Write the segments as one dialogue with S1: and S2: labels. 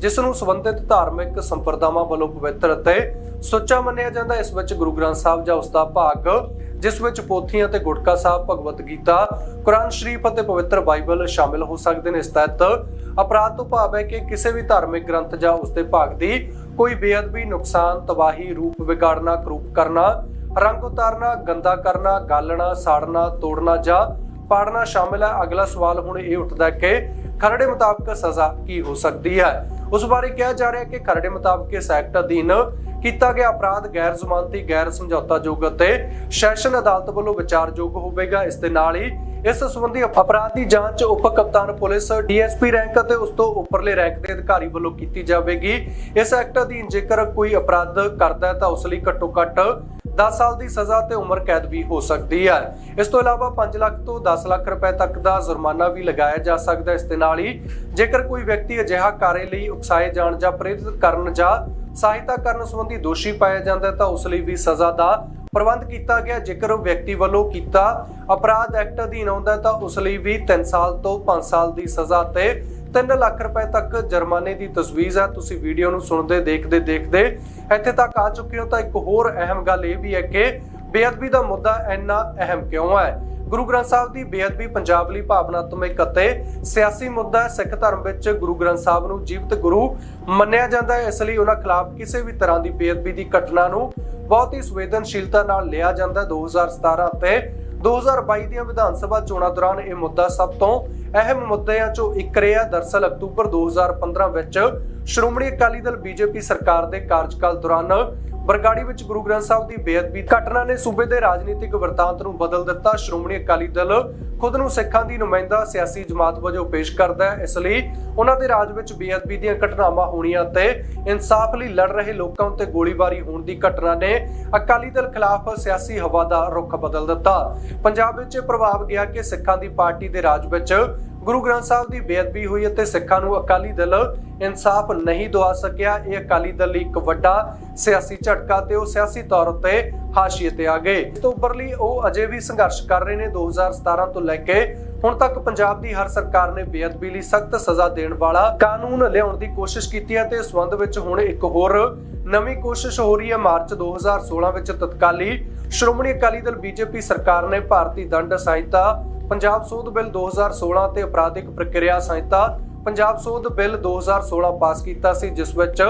S1: ਜਿਸ ਨੂੰ ਸੰਬੰਧਿਤ ਧਾਰਮਿਕ ਸੰਪਰਦਾਵਾਂ ਵੱਲੋਂ ਪਵਿੱਤਰ ਅਤੇ ਸੁੱਚਾ ਮੰਨਿਆ ਜਾਂਦਾ ਇਸ ਵਿੱਚ ਗੁਰੂ ਗ੍ਰੰਥ ਸਾਹਿਬ ਜਾਂ ਉਸ ਦਾ ਭਾਗ, ਜਿਸ ਵਿੱਚ ਪੋਥੀਆਂ ਤੇ ਗੁਟਕਾ ਸਾਹਿਬ ਭਗਵਤ ਗੀਤਾ, ਕੁਰਾਨ ਸ਼ਰੀਫ ਅਤੇ ਪਵਿੱਤਰ ਬਾਈਬਲ ਸ਼ਾਮਿਲ ਹੋ ਸਕਦੇ ਨੇ। ਇਸ ਤਹਿਤ ਅਪਰਾਧ ਤੋਂ ਭਾਵ ਹੈ ਕਿ ਕਿਸੇ ਵੀ ਧਾਰਮਿਕ ਗ੍ਰੰਥ ਜਾਂ ਉਸ ਦੇ ਭਾਗ ਦੀ ਕੋਈ ਬੇਅਦਬੀ, ਨੁਕਸਾਨ, ਤਬਾਹੀ, ਰੂਪ ਵਿਗਾੜਨਾ, ਕਰੂਪ ਕਰਨਾ, ਰੰਗ ਉਤਾਰਨਾ, ਗੰਦਾ ਕਰਨਾ, ਗਾਲਣਾ, ਸਾੜਨਾ, ਤੋੜਨਾ ਜਾਂ ਪਾੜਨਾ ਸ਼ਾਮਿਲ ਹੈ। ਅਗਲਾ ਸਵਾਲ ਹੁਣ ਇਹ ਉੱਠਦਾ ਹੈ ਕਿ ਖਰੜੇ ਮੁਤਾਬਕ ਸਜ਼ਾ ਕੀ ਹੋ ਸਕਦੀ ਹੈ? ਉਸ ਬਾਰੇ ਕਿਹਾ ਜਾ ਰਿਹਾ ਹੈ ਕਿ ਖਰੜੇ ਮੁਤਾਬਕ ਇਸ ਐਕਟ ਅਧੀਨ ਕੀਤਾ ਗਿਆ ਅਪਰਾਧ ਗੈਰ ਜ਼ਮਾਨਤੀ, ਗੈਰ ਸਮਝੌਤਾਯੋਗ ਅਤੇ ਸੈਸ਼ਨ ਅਦਾਲਤ ਵੱਲੋਂ ਵਿਚਾਰਯੋਗ ਹੋਵੇਗਾ। ਇਸ ਦੇ ਨਾਲ ਹੀ ਇਸ ਸੰਬੰਧੀ ਅਪਰਾਧ ਦੀ ਜਾਂਚ ਉਪ ਕਪਤਾਨ ਪੁਲਿਸ ਡੀਐਸਪੀ ਰੈਂਕ ਅਤੇ ਉਸ ਤੋਂ ਉੱਪਰਲੇ ਰੈਂਕ ਦੇ ਅਧਿਕਾਰੀ ਵੱਲੋਂ ਕੀਤੀ ਜਾਵੇਗੀ। ਇਸ ਐਕਟ ਅਧੀਨ ਜੇਕਰ ਕੋਈ ਅਪਰਾਧ ਕਰਦਾ ਹੈ ਤਾਂ ਉਸ ਲਈ ਘੱਟੋ ਘੱਟ 10 ਸਾਲ ਦੀ ਸਜ਼ਾ ਤੇ ਉਮਰ ਕੈਦ ਵੀ ਹੋ ਸਕਦੀ ਹੈ। ਇਸ ਤੋਂ ਇਲਾਵਾ 5 ਲੱਖ ਤੋਂ 10 ਲੱਖ ਰੁਪਏ ਤੱਕ ਦਾ ਜੁਰਮਾਨਾ ਵੀ ਲਗਾਇਆ ਜਾ ਸਕਦਾ ਹੈ। ਇਸ ਦੇ ਨਾਲ ਹੀ ਜੇਕਰ ਕੋਈ ਵਿਅਕਤੀ ਅਜਿਹਾ ਕਾਰੇ ਲਈ ਉਕਸਾਏ ਜਾਣ ਜਾਂ ਪ੍ਰੇਰਿਤ ਕਰਨ ਜਾਂ ਸਹਾਇਤਾ ਕਰਨ ਸੰਬੰਧੀ ਦੋਸ਼ੀ ਪਾਇਆ ਜਾਂਦਾ ਹੈ, ਤਾਂ ਉਸ ਲਈ ਵੀ ਸਜ਼ਾ ਦਾ ਪ੍ਰਬੰਧ ਕੀਤਾ ਗਿਆ। ਜੇਕਰ ਉਹ ਵਿਅਕਤੀ ਵੱਲੋਂ ਕੀਤਾ ਅਪਰਾਧ ਐਕਟ ਅਧੀਨ ਆਉਂਦਾ ਤਾਂ ਉਸ ਲਈ ਵੀ 3 ਸਾਲ ਤੋਂ 5 ਸਾਲ ਦੀ ਸਜ਼ਾ ਤੇ 3 ਲੱਖ ਰੁਪਏ ਤੱਕ ਜੁਰਮਾਨੇ ਦੀ ਤਜਵੀਜ਼ ਹੈ ਤੁਸੀਂ ਵੀਡੀਓ ਨੂੰ ਸੁਣਦੇ, ਦੇਖਦੇ ਦੇਖਦੇ ਇੱਥੇ ਤੱਕ ਆ ਚੁੱਕੇ ਹੋ ਤਾਂ ਇੱਕ ਹੋਰ ਅਹਿਮ ਗੱਲ ਇਹ ਵੀ ਹੈ ਕਿ ਬੇਅਦਬੀ ਦਾ ਮੁੱਦਾ ਇੰਨਾ ਅਹਿਮ ਕਿਉਂ ਹੈ? ਗੁਰੂ ਗ੍ਰੰਥ ਸਾਹਿਬ ਦੀ ਬੇਅਦਬੀ ਪੰਜਾਬ ਲਈ ਭਾਵਨਾਤਮਕ ਅਤੇ ਸਿਆਸੀ ਮੁੱਦਾ ਹੈ। ਸਿੱਖ ਧਰਮ ਵਿੱਚ ਗੁਰੂ ਗ੍ਰੰਥ ਸਾਹਿਬ ਨੂੰ ਜੀਵਤ ਗੁਰੂ ਮੰਨਿਆ ਜਾਂਦਾ ਹੈ। ਇਸ ਲਈ ਉਹਨਾਂ ਖਿਲਾਫ ਕਿਸੇ ਵੀ ਤਰ੍ਹਾਂ ਦੀ ਬੇਅਦਬੀ ਦੀ ਘਟਨਾ ਨੂੰ ਬਹੁਤ ਹੀ ਸੰਵੇਦਨਸ਼ੀਲਤਾ ਨਾਲ ਲਿਆ ਜਾਂਦਾ। ਹੈ 2017 ਅਤੇ 2022 ਦੀਆਂ ਵਿਧਾਨ ਸਭਾ ਚੋਣਾਂ ਦੌਰਾਨ ਇਹ ਮੁੱਦਾ ਸਭ ਤੋਂ ਅਹਿਮ ਮੁੱਦਿਆਂ ਚੋਂ ਇੱਕ ਰਿਹਾ। ਦਰਸਲ ਅਕਤੂਬਰ 2015 ਵਿੱਚ ਸ਼੍ਰੋਮਣੀ ਅਕਾਲੀ ਦਲ ਬੀਜੇਪੀ ਸਰਕਾਰ ਦੇ ਕਾਰਜਕਾਲ ਦੌਰਾਨ ਬਰਗਾੜੀ ਵਿੱਚ ਗੁਰੂ ਗ੍ਰੰਥ ਸਾਹਿਬ ਦੀ ਬੇਅਦਬੀ ਘਟਨਾ ਨੇ ਸੂਬੇ ਦੇ ਰਾਜਨੀਤਿਕ ਵਰਤਾਂਤ ਨੂੰ ਬਦਲ ਦਿੱਤਾ। ਸ਼੍ਰੋਮਣੀ ਅਕਾਲੀ ਦਲ ਖੁਦ ਨੂੰ ਸਿੱਖਾਂ ਦੀ ਨੁਮਾਇੰਦਾ ਸਿਆਸੀ ਜਮਾਤ ਵਜੋਂ ਪੇਸ਼ ਕਰਦਾ ਹੈ। ਇਸ ਲਈ ਉਹਨਾਂ ਦੇ ਰਾਜ ਵਿੱਚ ਬੇਅਦਬੀ ਦੀਆਂ ਘਟਨਾਵਾਂ ਹੋਣੀਆਂ ਤੇ ਇਨਸਾਫ ਲਈ ਲੜ ਰਹੇ ਲੋਕਾਂ ਉੱਤੇ ਗੋਲੀਬਾਰੀ ਹੋਣ ਦੀ ਘਟਨਾ ਨੇ ਅਕਾਲੀ ਦਲ ਖਿਲਾਫ ਸਿਆਸੀ ਹਵਾ ਦਾ ਰੁਖ ਬਦਲ ਦਿੱਤਾ। ਪੰਜਾਬ ਵਿੱਚ ਪ੍ਰਭਾਵ ਗਿਆ ਕਿ ਸਿੱਖਾਂ ਦੀ ਪਾਰਟੀ ਦੇ ਰਾਜ ਵਿੱਚ ਗੁਰੂ ਗ੍ਰੰਥ ਸਾਹਿਬ ਦੀ ਬੇਅਦਬੀ ਹੋਈ ਅਤੇ ਸਿੱਖਾਂ ਨੂੰ ਅਕਾਲੀ ਦਲ ਇਨਸਾਫ ਨਹੀਂ ਦਵਾ ਸਕਿਆ। ਇਹ ਅਕਾਲੀ ਦਲ ਲਈ ਇੱਕ ਵੱਡਾ ਸਿਆਸੀ ਝਟਕਾ ਤੇ ਉਹ ਸਿਆਸੀ ਤੌਰ ਉੱਤੇ ਹਾਸ਼ੀਏ ਤੇ ਆ ਗਏ। ਤੋਂ ਉੱਪਰ ਉਹ ਅਜੇ ਵੀ ਸੰਘਰਸ਼ ਕਰ ਰਹੇ ਨੇ। 2017 ਤੋਂ ਲੈ ਕੇ ਹੁਣ ਤੱਕ ਪੰਜਾਬ ਦੀ ਹਰ ਸਰਕਾਰ ਨੇ ਬੇਅਦਬੀ ਲਈ ਸਖਤ ਸਜ਼ਾ ਦੇਣ ਵਾਲਾ ਕਾਨੂੰਨ ਲਿਆਉਣ ਦੀ ਕੋਸ਼ਿਸ਼ ਕੀਤੀ ਹੈ ਤੇ ਇਸ ਸੰਬੰਧ ਵਿੱਚ ਹੁਣ ਇੱਕ ਹੋਰ ਨਵੀਂ ਕੋਸ਼ਿਸ਼ ਹੋ ਰਹੀ ਹੈ। ਮਾਰਚ 2016 ਵਿੱਚ ਤਤਕਾਲੀ ਸ਼੍ਰੋਮਣੀ ਅਕਾਲੀ ਦਲ ਬੀਜੇਪੀ ਸਰਕਾਰ ਨੇ ਭਾਰਤੀ ਦੰਡ ਸੰਹਿਤਾ ਪੰਜਾਬ ਸੋਧ ਬਿੱਲ 2016 ਤੇ ਅਪਰਾਧਿਕ ਪ੍ਰਕਿਰਿਆ ਸੰਹਿਤਾ। ਪੰਜਾਬ ਸੋਧ ਬਿੱਲ 2016 ਪਾਸ ਕੀਤਾ ਸੀ, ਜਿਸ ਵਿੱਚ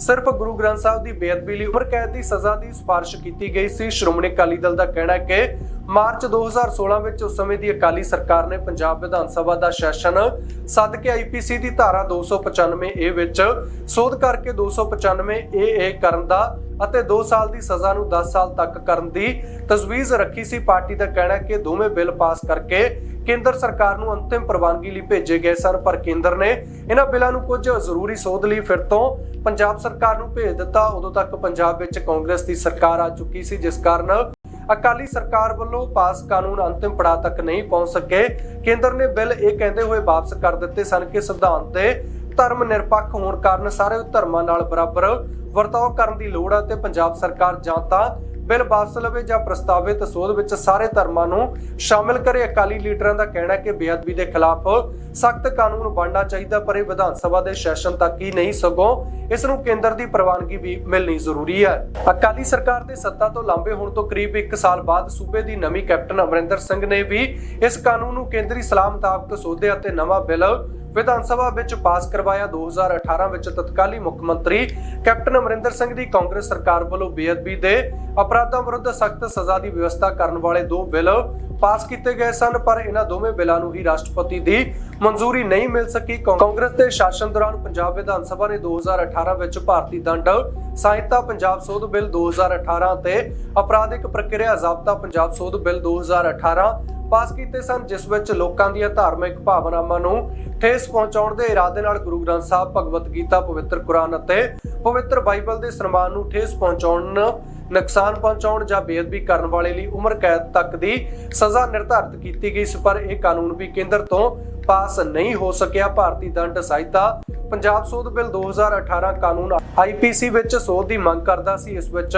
S1: ਸਿਰਫ ਗੁਰੂ ਗ੍ਰੰਥ ਸਾਹਿਬ ਦੀ ਬੇਅਦਬੀ ਲਈ ਉਮਰ ਕੈਦ ਦੀ ਸਜ਼ਾ ਦੀ ਸਿਫਾਰਿਸ਼ ਕੀਤੀ ਗਈ ਸੀ। ਸ਼੍ਰੋਮਣੀ ਅਕਾਲੀ ਦਲ ਦਾ ਕਹਿਣਾ ਹੈ ਕਿ ਮਾਰਚ 2016 ਵਿੱਚ ਉਸ ਸਮੇਂ ਦੀ ਅਕਾਲੀ ਸਰਕਾਰ ਨੇ ਪੰਜਾਬ ਵਿਧਾਨ ਸਭਾ ਦਾ ਸੈਸ਼ਨ ਸੱਦ ਕੇ ਆਈਪੀਸੀ ਦੀ ਧਾਰਾ 295 ਏ ਵਿੱਚ ਸੋਧ ਕਰਕੇ 295 ਏ ਏ ਕਰਨ ਦਾ ਅਤੇ 2 ਸਾਲ ਦੀ ਸਜ਼ਾ ਨੂੰ 10 ਸਾਲ ਤੱਕ ਕਰਨ ਦੀ ਤਜਵੀਜ਼ ਰੱਖੀ ਸੀ। ਪਾਰਟੀ ਦਾ ਕਹਿਣਾ ਕਿ ਦੋਵੇਂ ਬਿੱਲ ਪਾਸ ਕਰਕੇ ਕੇਂਦਰ ਸਰਕਾਰ ਨੂੰ ਅੰਤਿਮ ਪ੍ਰਵਾਨਗੀ ਲਈ ਭੇਜੇ ਗਏ ਸਨ, ਪਰ ਕੇਂਦਰ ਨੇ ਇਹਨਾਂ ਬਿੱਲਾਂ ਨੂੰ ਕੁਝ ਜ਼ਰੂਰੀ ਸੋਧ ਲਈ ਫਿਰ ਤੋਂ ਪੰਜਾਬ ਸਰਕਾਰ ਨੂੰ ਭੇਜ ਦਿੱਤਾ। ਉਦੋਂ ਤੱਕ ਪੰਜਾਬ ਵਿੱਚ ਕਾਂਗਰਸ ਦੀ ਸਰਕਾਰ ਆ ਚੁੱਕੀ ਸੀ, ਜਿਸ ਕਾਰਨ ਅਕਾਲੀ ਸਰਕਾਰ ਵੱਲੋਂ ਪਾਸ ਕਾਨੂੰਨ ਅੰਤਿਮ ਪੜਾਅ ਤੱਕ ਨਹੀਂ ਪਹੁੰਚ ਸਕੇ। ਕੇਂਦਰ ਨੇ ਬਿੱਲ ਇਹ ਕਹਿੰਦੇ ਹੋਏ ਵਾਪਸ ਕਰ ਦਿੱਤੇ ਸਨ ਕਿ ਸੰਵਿਧਾਨ ਤੇ ਧਰਮ ਨਿਰਪੱਖ ਹੋਣ ਕਾਰਨ ਸਾਰੇ ਧਰਮਾਂ ਨਾਲ ਬਰਾਬਰ ਵਰਤਾਓ ਕਰਨ ਦੀ ਲੋੜ ਹੈ ਤੇ ਪੰਜਾਬ ਸਰਕਾਰ ਜਾਂ ਤਾਂ ਬਿੱਲ ਵਾਪਸ ਲਵੇ ਜਾਂ ਪ੍ਰਸਤਾਵਿਤ ਸੋਧ ਵਿੱਚ ਸਾਰੇ ਧਰਮਾਂ ਨੂੰ ਸ਼ਾਮਿਲ ਕਰੇ। ਅਕਾਲੀ ਲੀਡਰਾਂ ਦਾ ਕਹਿਣਾ ਹੈ ਕਿ ਬੇਅਦਬੀ ਦੇ ਖਿਲਾਫ ਸਖਤ ਕਾਨੂੰਨ ਬਣਨਾ ਚਾਹੀਦਾ, ਪਰ ਇਹ ਵਿਧਾਨ ਸਭਾ ਦੇ ਸੈਸ਼ਨ ਤੱਕ ਹੀ ਨਹੀਂ, ਸਗੋਂ ਇਸ ਨੂੰ ਕੇਂਦਰ ਦੀ ਪ੍ਰਵਾਨਗੀ ਵੀ ਮਿਲਣੀ ਜ਼ਰੂਰੀ ਹੈ। ਅਕਾਲੀ ਸਰਕਾਰ ਦੇ ਸੱਤਾ ਤੋਂ ਲਾਂਬੇ ਹੋਣ ਤੋਂ ਕਰੀਬ 1 ਸਾਲ ਬਾਅਦ ਸੂਬੇ ਦੀ ਨਵੀਂ ਕੈਪਟਨ ਅਮਰਿੰਦਰ ਸਿੰਘ ਨੇ ਵੀ ਇਸ ਕਾਨੂੰਨ ਨੂੰ ਕੇਂਦਰੀ ਸਲਾਹ ਮੁਤਾਬਕ ਸੋਧਿਆ ਅਤੇ ਨਵਾਂ ਬਿੱਲ ਵਿਧਾਨ ਸਭਾ ਵਿੱਚ ਪਾਸ ਕਰਵਾਇਆ। 2018 ਵਿੱਚ ਤਤਕਾਲੀ ਮੁੱਖ ਮੰਤਰੀ ਕੈਪਟਨ ਅਮਰਿੰਦਰ ਸਿੰਘ ਦੀ ਕਾਂਗਰਸ ਸਰਕਾਰ ਵੱਲੋਂ ਬੇਅਦਬੀ ਦੇ ਅਪਰਾਧਾਂ ਵਿਰੁੱਧ ਸਖਤ ਸਜ਼ਾ ਦੀ ਵਿਵਸਥਾ ਕਰਨ ਵਾਲੇ ਦੋ ਬਿੱਲ ਪਾਸ ਕੀਤੇ ਗਏ ਸਨ, ਪਰ ਇਹਨਾਂ ਦੋਵੇਂ ਬਿੱਲਾਂ ਨੂੰ ਹੀ ਰਾਸ਼ਟਰਪਤੀ ਦੀ ਮਨਜ਼ੂਰੀ ਨਹੀਂ ਮਿਲ ਸਕੀ। ਕਾਂਗਰਸ ਦੇ ਸ਼ਾਸਨ ਦੌਰਾਨ ਪੰਜਾਬ ਵਿਧਾਨ ਸਭਾ ਨੇ 2018 ਵਿੱਚ ਭਾਰਤੀ ਦੰਡ ਸਾਹਿਤਾ ਪੰਜਾਬ ਸੋਧ ਬਿੱਲ 2018 ਤੇ ਅਪਰਾਧਿਕ ਪ੍ਰਕਿਰਿਆ ਜ਼ਾਬਤਾ ਪੰਜਾਬ ਸੋਧ ਬਿੱਲ 2018 ਪਾਸ ਕੀਤੇ ਸਨ, ਜਿਸ ਵਿੱਚ ਲੋਕਾਂ ਦੀਆਂ ਧਾਰਮਿਕ ਭਾਵਨਾਵਾਂ ਨੂੰ ਠੇਸ ਪਹੁੰਚਾਉਣ ਦੇ ਇਰਾਦੇ ਨਾਲ ਗੁਰੂ ਗ੍ਰੰਥ ਸਾਹਿਬ ਭਗਵਤ ਗੀਤਾ, ਪਵਿੱਤਰ ਕੁਰਾਨ ਅਤੇ ਪਵਿੱਤਰ ਬਾਈਬਲ ਦੇ ਸਨਮਾਨ ਨੂੰ ਠੇਸ ਪਹੁੰਚਾਉਣ ਨੁਕਸਾਨ ਪਹੁੰਚਾਉਣ ਜਾਂ ਬੇਅਦਬੀ ਕਰਨ ਵਾਲੇ ਲਈ ਉਮਰ ਕੈਦ ਤੱਕ ਦੀ ਸਜ਼ਾ ਨਿਰਧਾਰਿਤ ਕੀਤੀ ਗਈ ਸੀ, ਪਰ ਇਹ ਕਾਨੂੰਨ ਵੀ ਕੇਂਦਰ ਤੋਂ ਪਾਸ ਨਹੀਂ ਹੋ ਸਕਿਆ। ਭਾਰਤੀ ਦੰਡ ਸਹਾਇਤਾ ਪੰਜਾਬ ਸੋਧ ਬਿੱਲ 2018 ਕਾਨੂੰਨ ਆਈਪੀਸੀ ਵਿੱਚ ਸੋਧ ਦੀ ਮੰਗ ਕਰਦਾ ਸੀ। ਇਸ ਵਿੱਚ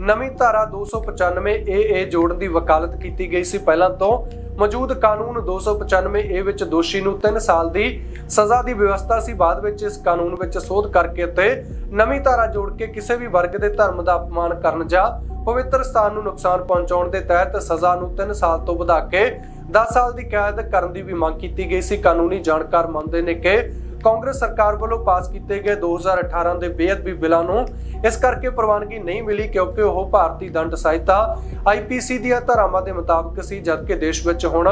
S1: ਨਵੀਂ ਧਾਰਾ 295 ਏਏ ਜੋੜਨ ਦੀ ਵਕਾਲਤ ਕੀਤੀ ਗਈ ਸੀ। ਪਹਿਲਾਂ ਤੋਂ ਮੌਜੂਦ ਕਾਨੂੰਨ 295 ਏ ਵਿੱਚ ਦੋਸ਼ੀ ਨੂੰ 3 ਸਾਲ ਦੀ ਸਜ਼ਾ ਦੀ ਵਿਵਸਥਾ ਸੀ। ਬਾਅਦ ਵਿੱਚ ਇਸ ਕਾਨੂੰਨ ਵਿੱਚ ਸੋਧ ਕਰਕੇ ਅਤੇ ਨਵੀਂ ਧਾਰਾ ਜੋੜ ਕੇ ਕਿਸੇ ਵੀ ਵਰਗ ਦੇ ਧਰਮ ਦਾ ਅਪਮਾਨ ਕਰਨ ਜਾਂ ਪਵਿੱਤਰ ਸਥਾਨ ਨੂੰ ਨੁਕਸਾਨ ਪਹੁੰਚਾਉਣ ਦੇ ਤਹਿਤ ਸਜ਼ਾ ਨੂੰ 3 ਸਾਲ ਤੋਂ ਵਧਾ ਕੇ 10 ਸਾਲ ਦੀ ਕੈਦ ਕਰਨ ਦੀ ਵੀ ਮੰਗ ਕੀਤੀ ਗਈ ਸੀ। ਕਾਨੂੰਨੀ ਜਾਣਕਾਰ ਮੰਨਦੇ ਨੇ ਕਿ ਕਾਂਗਰਸ ਸਰਕਾਰ ਵੱਲੋਂ ਪਾਸ ਕੀਤੇ ਗਏ 2018 ਦੇ ਬੇਅਦਬੀ ਬਿੱਲਾਂ ਨੂੰ ਇਸ ਕਰਕੇ ਪ੍ਰਵਾਨਗੀ ਨਹੀਂ ਮਿਲੀ ਕਿਉਂਕਿ ਉਹ ਭਾਰਤੀ ਦੰਡ ਸੰਹਿਤਾ ਆਈਪੀਸੀ ਦੀਆਂ ਧਾਰਾਵਾਂ ਦੇ ਮੁਤਾਬਕ ਸੀ, ਜਦਕਿ ਦੇਸ਼ ਵਿੱਚ ਹੁਣ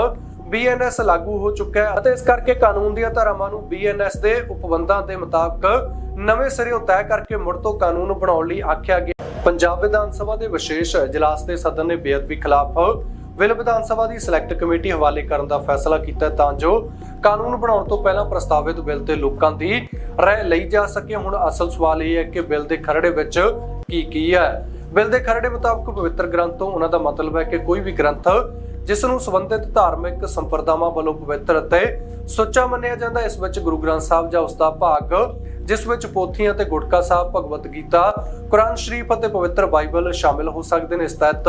S1: ਬੀਐਨਐਸ ਲਾਗੂ ਹੋ ਚੁੱਕਾ ਹੈ ਅਤੇ ਇਸ ਕਰਕੇ ਕਾਨੂੰਨ ਦੀਆਂ ਧਾਰਾਵਾਂ ਨੂੰ ਬੀਐਨਐਸ ਦੇ ਉਪਬੰਧਾਂ ਦੇ ਮੁਤਾਬਕ ਨਵੇਂ ਸਿਰਿਓਂ ਤੈਅ ਕਰਕੇ ਮੁੜ ਤੋਂ ਕਾਨੂੰਨ ਬਣਾਉਣ ਲਈ ਆਖਿਆ ਗਿਆ। ਪੰਜਾਬ ਵਿਧਾਨ ਸਭਾ ਦੇ ਵਿਸ਼ੇਸ਼ ਇਜਲਾਸ ਦੇ ਸਦਨ ਨੇ ਬੇਅਦਬੀ ਖਿਲਾਫ ਬਿੱਲ ਵਿਧਾਨ ਸਭਾ ਦੀ ਸਿਲੈਕਟ ਕਮੇਟੀ ਹਵਾਲੇ ਕਰਨ ਦਾ ਫੈਸਲਾ ਕੀਤਾ ਤਾਂ ਜੋ ਕਾਨੂੰਨ ਬਣਾਉਣ ਤੋਂ ਪਹਿਲਾਂ ਪ੍ਰਸਤਾਵਿਤ ਬਿੱਲ ਤੇ ਲੋਕਾਂ ਦੀ ਰਾਏ ਲਈ ਜਾ ਸਕੇ। ਹੁਣ ਅਸਲ ਸਵਾਲ ਇਹ ਹੈ ਕਿ ਬਿੱਲ ਦੇ ਖਰੜੇ ਵਿੱਚ ਕੀ ਕੀ ਹੈ? ਬਿੱਲ ਦੇ ਖਰੜੇ ਮੁਤਾਬਕ ਪਵਿੱਤਰ ਗ੍ਰੰਥ ਤੋਂ ਉਹਨਾਂ ਦਾ ਮਤਲਬ ਹੈ ਕਿ ਕੋਈ ਵੀ ਗ੍ਰੰਥ ਜਿਸ ਨੂੰ ਸੰਬੰਧਿਤ ਧਾਰਮਿਕ ਸੰਪਰਦਾਵਾਂ ਵੱਲੋਂ ਪਵਿੱਤਰ ਅਤੇ ਸੁੱਚਾ ਮੰਨਿਆ ਜਾਂਦਾ ਇਸ ਵਿੱਚ ਗੁਰੂ ਗ੍ਰੰਥ ਸਾਹਿਬ ਜਾਂ ਉਸ ਦਾ ਭਾਗ, ਜਿਸ ਵਿੱਚ ਪੋਥੀਆਂ ਤੇ ਗੁਟਕਾ ਸਾਹਿਬ ਭਗਵਤ ਗੀਤਾ, ਕੁਰਾਨ ਸ਼ਰੀਫ ਅਤੇ ਪਵਿੱਤਰ ਬਾਈਬਲ ਸ਼ਾਮਿਲ ਹੋ ਸਕਦੇ ਨੇ। ਇਸ ਤਹਿਤ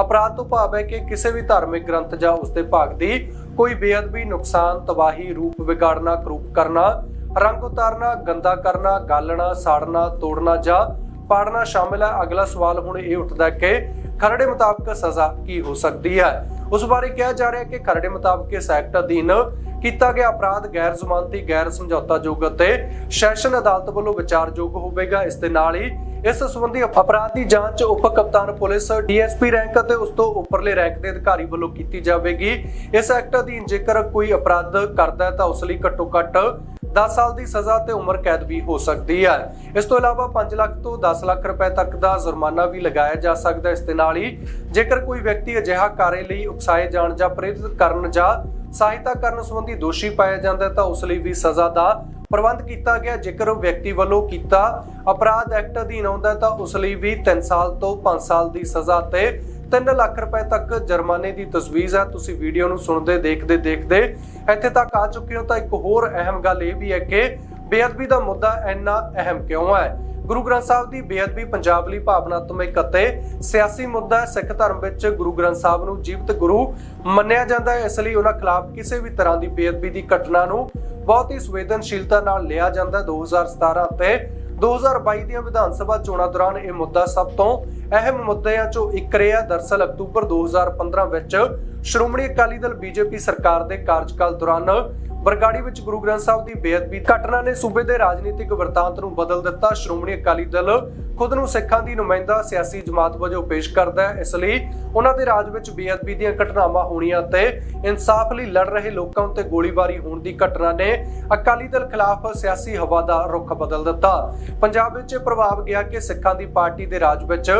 S1: ਅਪਰਾਧ ਤੋਂ ਭਾਵ ਹੈ ਕਿ ਕਿਸੇ ਵੀ ਧਾਰਮਿਕ ਗ੍ਰੰਥ ਜਾਂ ਉਸ ਦੇ ਭਾਗ ਦੀ ਕੋਈ ਬੇਅਦਬੀ, ਨੁਕਸਾਨ, ਤਬਾਹੀ, ਰੂਪ ਵਿਗਾੜਨਾ, ਕਰੂਪ ਕਰਨਾ, ਰੰਗ ਉਤਾਰਨਾ, ਗੰਦਾ ਕਰਨਾ, ਗਾਲਣਾ, ਸਾੜਨਾ, ਤੋੜਨਾ ਜਾਂ ਪਾੜਨਾ ਸ਼ਾਮਿਲ ਹੈ। ਅਗਲਾ ਸਵਾਲ ਹੁਣ ਇਹ ਉੱਠਦਾ ਹੈ ਕਿ ਖਰੜੇ ਮੁਤਾਬਕ ਸਜ਼ਾ ਕੀ ਹੋ ਸਕਦੀ ਹੈ? ਉਸ ਬਾਰੇ ਕਿਹਾ ਜਾ ਰਿਹਾ ਹੈ ਕਿ ਖਰੜੇ ਮੁਤਾਬਕ ਇਸ ਐਕਟ ਅਧੀਨ ਕੀਤਾ ਗਿਆ ਅਪਰਾਧ ਗੈਰ ਜ਼ਮਾਨਤੀ ਗੈਰ ਸਮਝੌਤਾਯੋਗ ਅਤੇ ਸੈਸ਼ਨ ਅਦਾਲਤ ਵੱਲੋਂ ਵਿਚਾਰਯੋਗ ਹੋਵੇਗਾ। ਇਸ ਦੇ ਨਾਲ ਹੀ ਇਸ ਸੰਬੰਧੀ ਅਪਰਾਧ ਦੀ ਜਾਂਚ ਉਪ ਕਪਤਾਨ ਪੁਲਿਸ ਡੀਐਸਪੀ ਰੈਂਕ ਅਤੇ ਉਸ ਤੋਂ ਉੱਪਰਲੇ ਰੈਂਕ ਦੇ ਅਧਿਕਾਰੀ ਵੱਲੋਂ ਕੀਤੀ ਜਾਵੇਗੀ। ਇਸ ਐਕਟ ਅਧੀਨ ਜੇਕਰ ਕੋਈ ਅਪਰਾਧ ਕਰਦਾ ਹੈ ਤਾਂ ਉਸ ਲਈ ਘੱਟੋ ਘੱਟ 10 ਸਾਲ ਦੀ ਸਜ਼ਾ ਤੇ ਉਮਰ ਕੈਦ ਵੀ ਹੋ ਸਕਦੀ ਹੈ। ਇਸ ਤੋਂ ਇਲਾਵਾ 5 ਲੱਖ ਤੋਂ 10 ਲੱਖ ਰੁਪਏ ਤੱਕ ਦਾ ਜੁਰਮਾਨਾ ਵੀ ਲਗਾਇਆ ਜਾ ਸਕਦਾ ਹੈ। ਇਸ ਦੇ ਨਾਲ ਹੀ ਜੇਕਰ ਕੋਈ ਵਿਅਕਤੀ ਅਜਿਹਾ ਕਾਰੇ ਲਈ ਉਕਸਾਏ ਜਾਣ ਜਾਂ ਪ੍ਰੇਰਿਤ ਕਰਨ ਜਾਂ ਸਹਾਇਤਾ ਕਰਨ ਸੰਬੰਧੀ ਦੋਸ਼ੀ ਪਾਇਆ ਜਾਂਦਾ ਹੈ, ਤਾਂ ਉਸ ਲਈ ਵੀ ਸਜ਼ਾ ਦਾ ਪ੍ਰਬੰਧ ਕੀਤਾ ਗਿਆ। ਜੇਕਰ ਉਹ ਵਿਅਕਤੀ ਵੱਲੋਂ ਕੀਤਾ ਅਪਰਾਧ ਐਕਟ ਅਧੀਨ ਆਉਂਦਾ ਤਾਂ ਉਸ ਲਈ ਵੀ 3 ਸਾਲ ਤੋਂ 5 ਸਾਲ ਦੀ ਸਜ਼ਾ ਤੇ 3 ਲੱਖ ਰੁਪਏ ਤੱਕ ਜੁਰਮਾਨੇ ਦੀ ਤਜਵੀਜ਼ ਹੈ। ਤੁਸੀਂ ਵੀਡੀਓ ਨੂੰ ਸੁਣਦੇ, ਦੇਖਦੇ ਦੇਖਦੇ ਇੱਥੇ ਤੱਕ ਆ ਚੁੱਕੇ ਹੋ ਤਾਂ ਇੱਕ ਹੋਰ ਅਹਿਮ ਗੱਲ ਇਹ ਵੀ ਹੈ ਕਿ ਬੇਅਦਬੀ ਦਾ ਮੁੱਦਾ ਇੰਨਾ ਅਹਿਮ ਕਿਉਂ ਹੈ? ਗੁਰੂ ਗ੍ਰੰਥ ਸਾਹਿਬ ਦੀ ਬੇਅਦਬੀ ਪੰਜਾਬ ਲਈ ਭਾਵਨਾਤਮਕ ਅਤੇ ਸਿਆਸੀ ਮੁੱਦਾ ਹੈ। ਸਿੱਖ ਧਰਮ ਵਿੱਚ ਗੁਰੂ ਗ੍ਰੰਥ ਸਾਹਿਬ ਨੂੰ ਜੀਵਤ ਗੁਰੂ ਮੰਨਿਆ ਜਾਂਦਾ ਹੈ। ਇਸ ਲਈ ਉਹਨਾਂ ਖਿਲਾਫ ਕਿਸੇ ਵੀ ਤਰ੍ਹਾਂ ਦੀ ਬੇਅਦਬੀ ਦੀ ਘਟਨਾ ਨੂੰ ਬਹੁਤ ਹੀ ਸੰਵੇਦਨਸ਼ੀਲਤਾ ਨਾਲ ਲਿਆ ਜਾਂਦਾ ਹੈ। 2017 ਤੇ 2022 ਦੀਆਂ ਵਿਧਾਨ ਸਭਾ ਚੋਣਾਂ ਦੌਰਾਨ ਇਹ ਮੁੱਦਾ ਸਭ ਤੋਂ ਅਹਿਮ ਮੁੱਦਿਆਂ ਚੋਂ ਇੱਕ ਰਿਹਾ। ਦਰਸਲ ਅਕਤੂਬਰ 2015 ਵਿੱਚ ਸ਼੍ਰੋਮਣੀ ਅਕਾਲੀ ਦਲ ਬੀਜੇਪੀ ਸਰਕਾਰ ਦੇ ਕਾਰਜਕਾਲ ਦੌਰਾਨ ਬਰਗਾੜੀ ਵਿੱਚ ਗੁਰੂ ਗ੍ਰੰਥ ਸਾਹਿਬ ਦੀ ਬੇਅਦਬੀ ਘਟਨਾ ਨੇ ਸੂਬੇ ਦੇ ਰਾਜਨੀਤਿਕ ਵਰਤਾਂਤ ਨੂੰ ਬਦਲ ਦਿੱਤਾ। ਸ਼੍ਰੋਮਣੀ ਅਕਾਲੀ ਦਲ ਖੁਦ ਨੂੰ ਸਿੱਖਾਂ ਦੀ ਨੁਮਾਇੰਦਾ ਸਿਆਸੀ ਜਮਾਤ ਵਜੋਂ ਪੇਸ਼ ਕਰਦਾ ਹੈ। ਇਸ ਲਈ ਉਹਨਾਂ ਦੇ ਰਾਜ ਵਿੱਚ ਬੇਅਦਬੀ ਦੀਆਂ ਘਟਨਾਵਾਂ ਹੋਣੀਆਂ ਤੇ ਇਨਸਾਫ ਲਈ ਲੜ ਰਹੇ ਲੋਕਾਂ ਉੱਤੇ ਗੋਲੀਬਾਰੀ ਹੋਣ ਦੀ ਘਟਨਾ ਨੇ ਅਕਾਲੀ ਦਲ ਖਿਲਾਫ ਸਿਆਸੀ ਹਵਾ ਦਾ ਰੁਖ ਬਦਲ ਦਿੱਤਾ। ਪੰਜਾਬ ਵਿੱਚ ਇਹ ਪ੍ਰਭਾਵ ਗਿਆ ਕਿ ਸਿੱਖਾਂ ਦੀ ਪਾਰਟੀ ਦੇ ਰਾਜ ਵਿੱਚ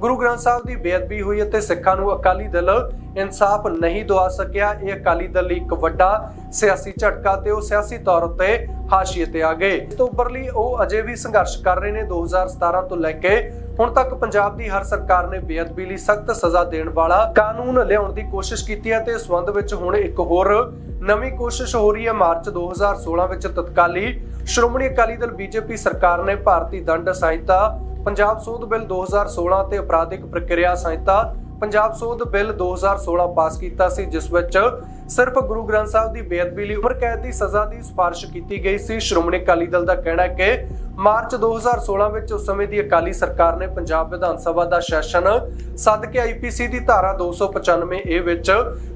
S1: ਗੁਰੂ ਗ੍ਰੰਥ ਸਾਹਿਬ ਦੀ ਬੇਅਦਬੀ ਹੋਈ ਅਤੇ ਸਿੱਖਾਂ ਨੂੰ ਅਕਾਲੀ ਦਲ ਇਨਸਾਫ ਨਹੀਂ ਦਵਾ ਸਕਿਆ। ਇਹ ਅਕਾਲੀ ਦਲ ਲਈ ਇੱਕ ਵੱਡਾ ਸਿਆਸੀ ਝਟਕਾ ਤੇ ਉਹ ਸਿਆਸੀ ਤੌਰ ਉੱਤੇ ਹਾਸ਼ੀਏ ਤੇ ਆ ਗਏ। ਇਸ ਤੋਂ ਉੱਪਰਲੀ ਉਹ ਅਜੇ ਵੀ ਸੰਘਰਸ਼ ਕਰ ਰਹੇ ਨੇ। 2017 ਤੋਂ ਲੈ ਕੇ ਹੁਣ ਤੱਕ ਪੰਜਾਬ ਦੀ ਹਰ ਸਰਕਾਰ ਨੇ ਬੇਅਦਬੀ ਲਈ ਸਖਤ ਸਜ਼ਾ ਦੇਣ ਵਾਲਾ ਕਾਨੂੰਨ ਲਿਆਉਣ ਦੀ ਕੋਸ਼ਿਸ਼ ਕੀਤੀ ਹੈ ਤੇ ਇਸ ਸੰਬੰਧ ਵਿੱਚ ਹੁਣ ਇੱਕ ਹੋਰ ਨਵੀਂ ਕੋਸ਼ਿਸ਼ ਹੋ ਰਹੀ ਹੈ ਮਾਰਚ 2016 ਵਿੱਚ ਤਤਕਾਲੀ ਸ਼੍ਰੋਮਣੀ ਅਕਾਲੀ ਦਲ ਬੀਜੇਪੀ ਸਰਕਾਰ ਨੇ ਭਾਰਤੀ ਦੰਡ ਸੰਹਿਤਾ, ਪੰਜਾਬ ਸੋਧ ਬਿੱਲ 2016 ਤੇ ਅਪਰਾਧਿਕ ਪ੍ਰਕਿਰਿਆ ਸੰਹਿਤਾ, ਪੰਜਾਬ ਸੋਧ ਬਿੱਲ 2016 ਪਾਸ ਕੀਤਾ ਸੀ, ਜਿਸ ਵਿੱਚ ਸਿਰਫ ਗੁਰੂ ਗ੍ਰੰਥ ਸਾਹਿਬ ਦੀ ਬੇਅਦਬੀ ਲਈ ਉਮਰ ਕੈਦ ਦੀ ਸਜ਼ਾ ਦੀ ਸਿਫਾਰਿਸ਼ ਕੀਤੀ ਗਈ ਸੀ। ਸ਼੍ਰੋਮਣੀ ਅਕਾਲੀ ਦਲ ਦਾ ਕਹਿਣਾ ਹੈ ਕਿ ਮਾਰਚ 2016 ਵਿੱਚ ਉਸ ਸਮੇਂ ਦੀ ਅਕਾਲੀ ਸਰਕਾਰ ਨੇ ਪੰਜਾਬ ਵਿਧਾਨ ਸਭਾ ਦਾ ਸੈਸ਼ਨ ਸੱਦ ਕੇ ਆਈਪੀਸੀ ਦੀ ਧਾਰਾ 295 ਏ ਵਿੱਚ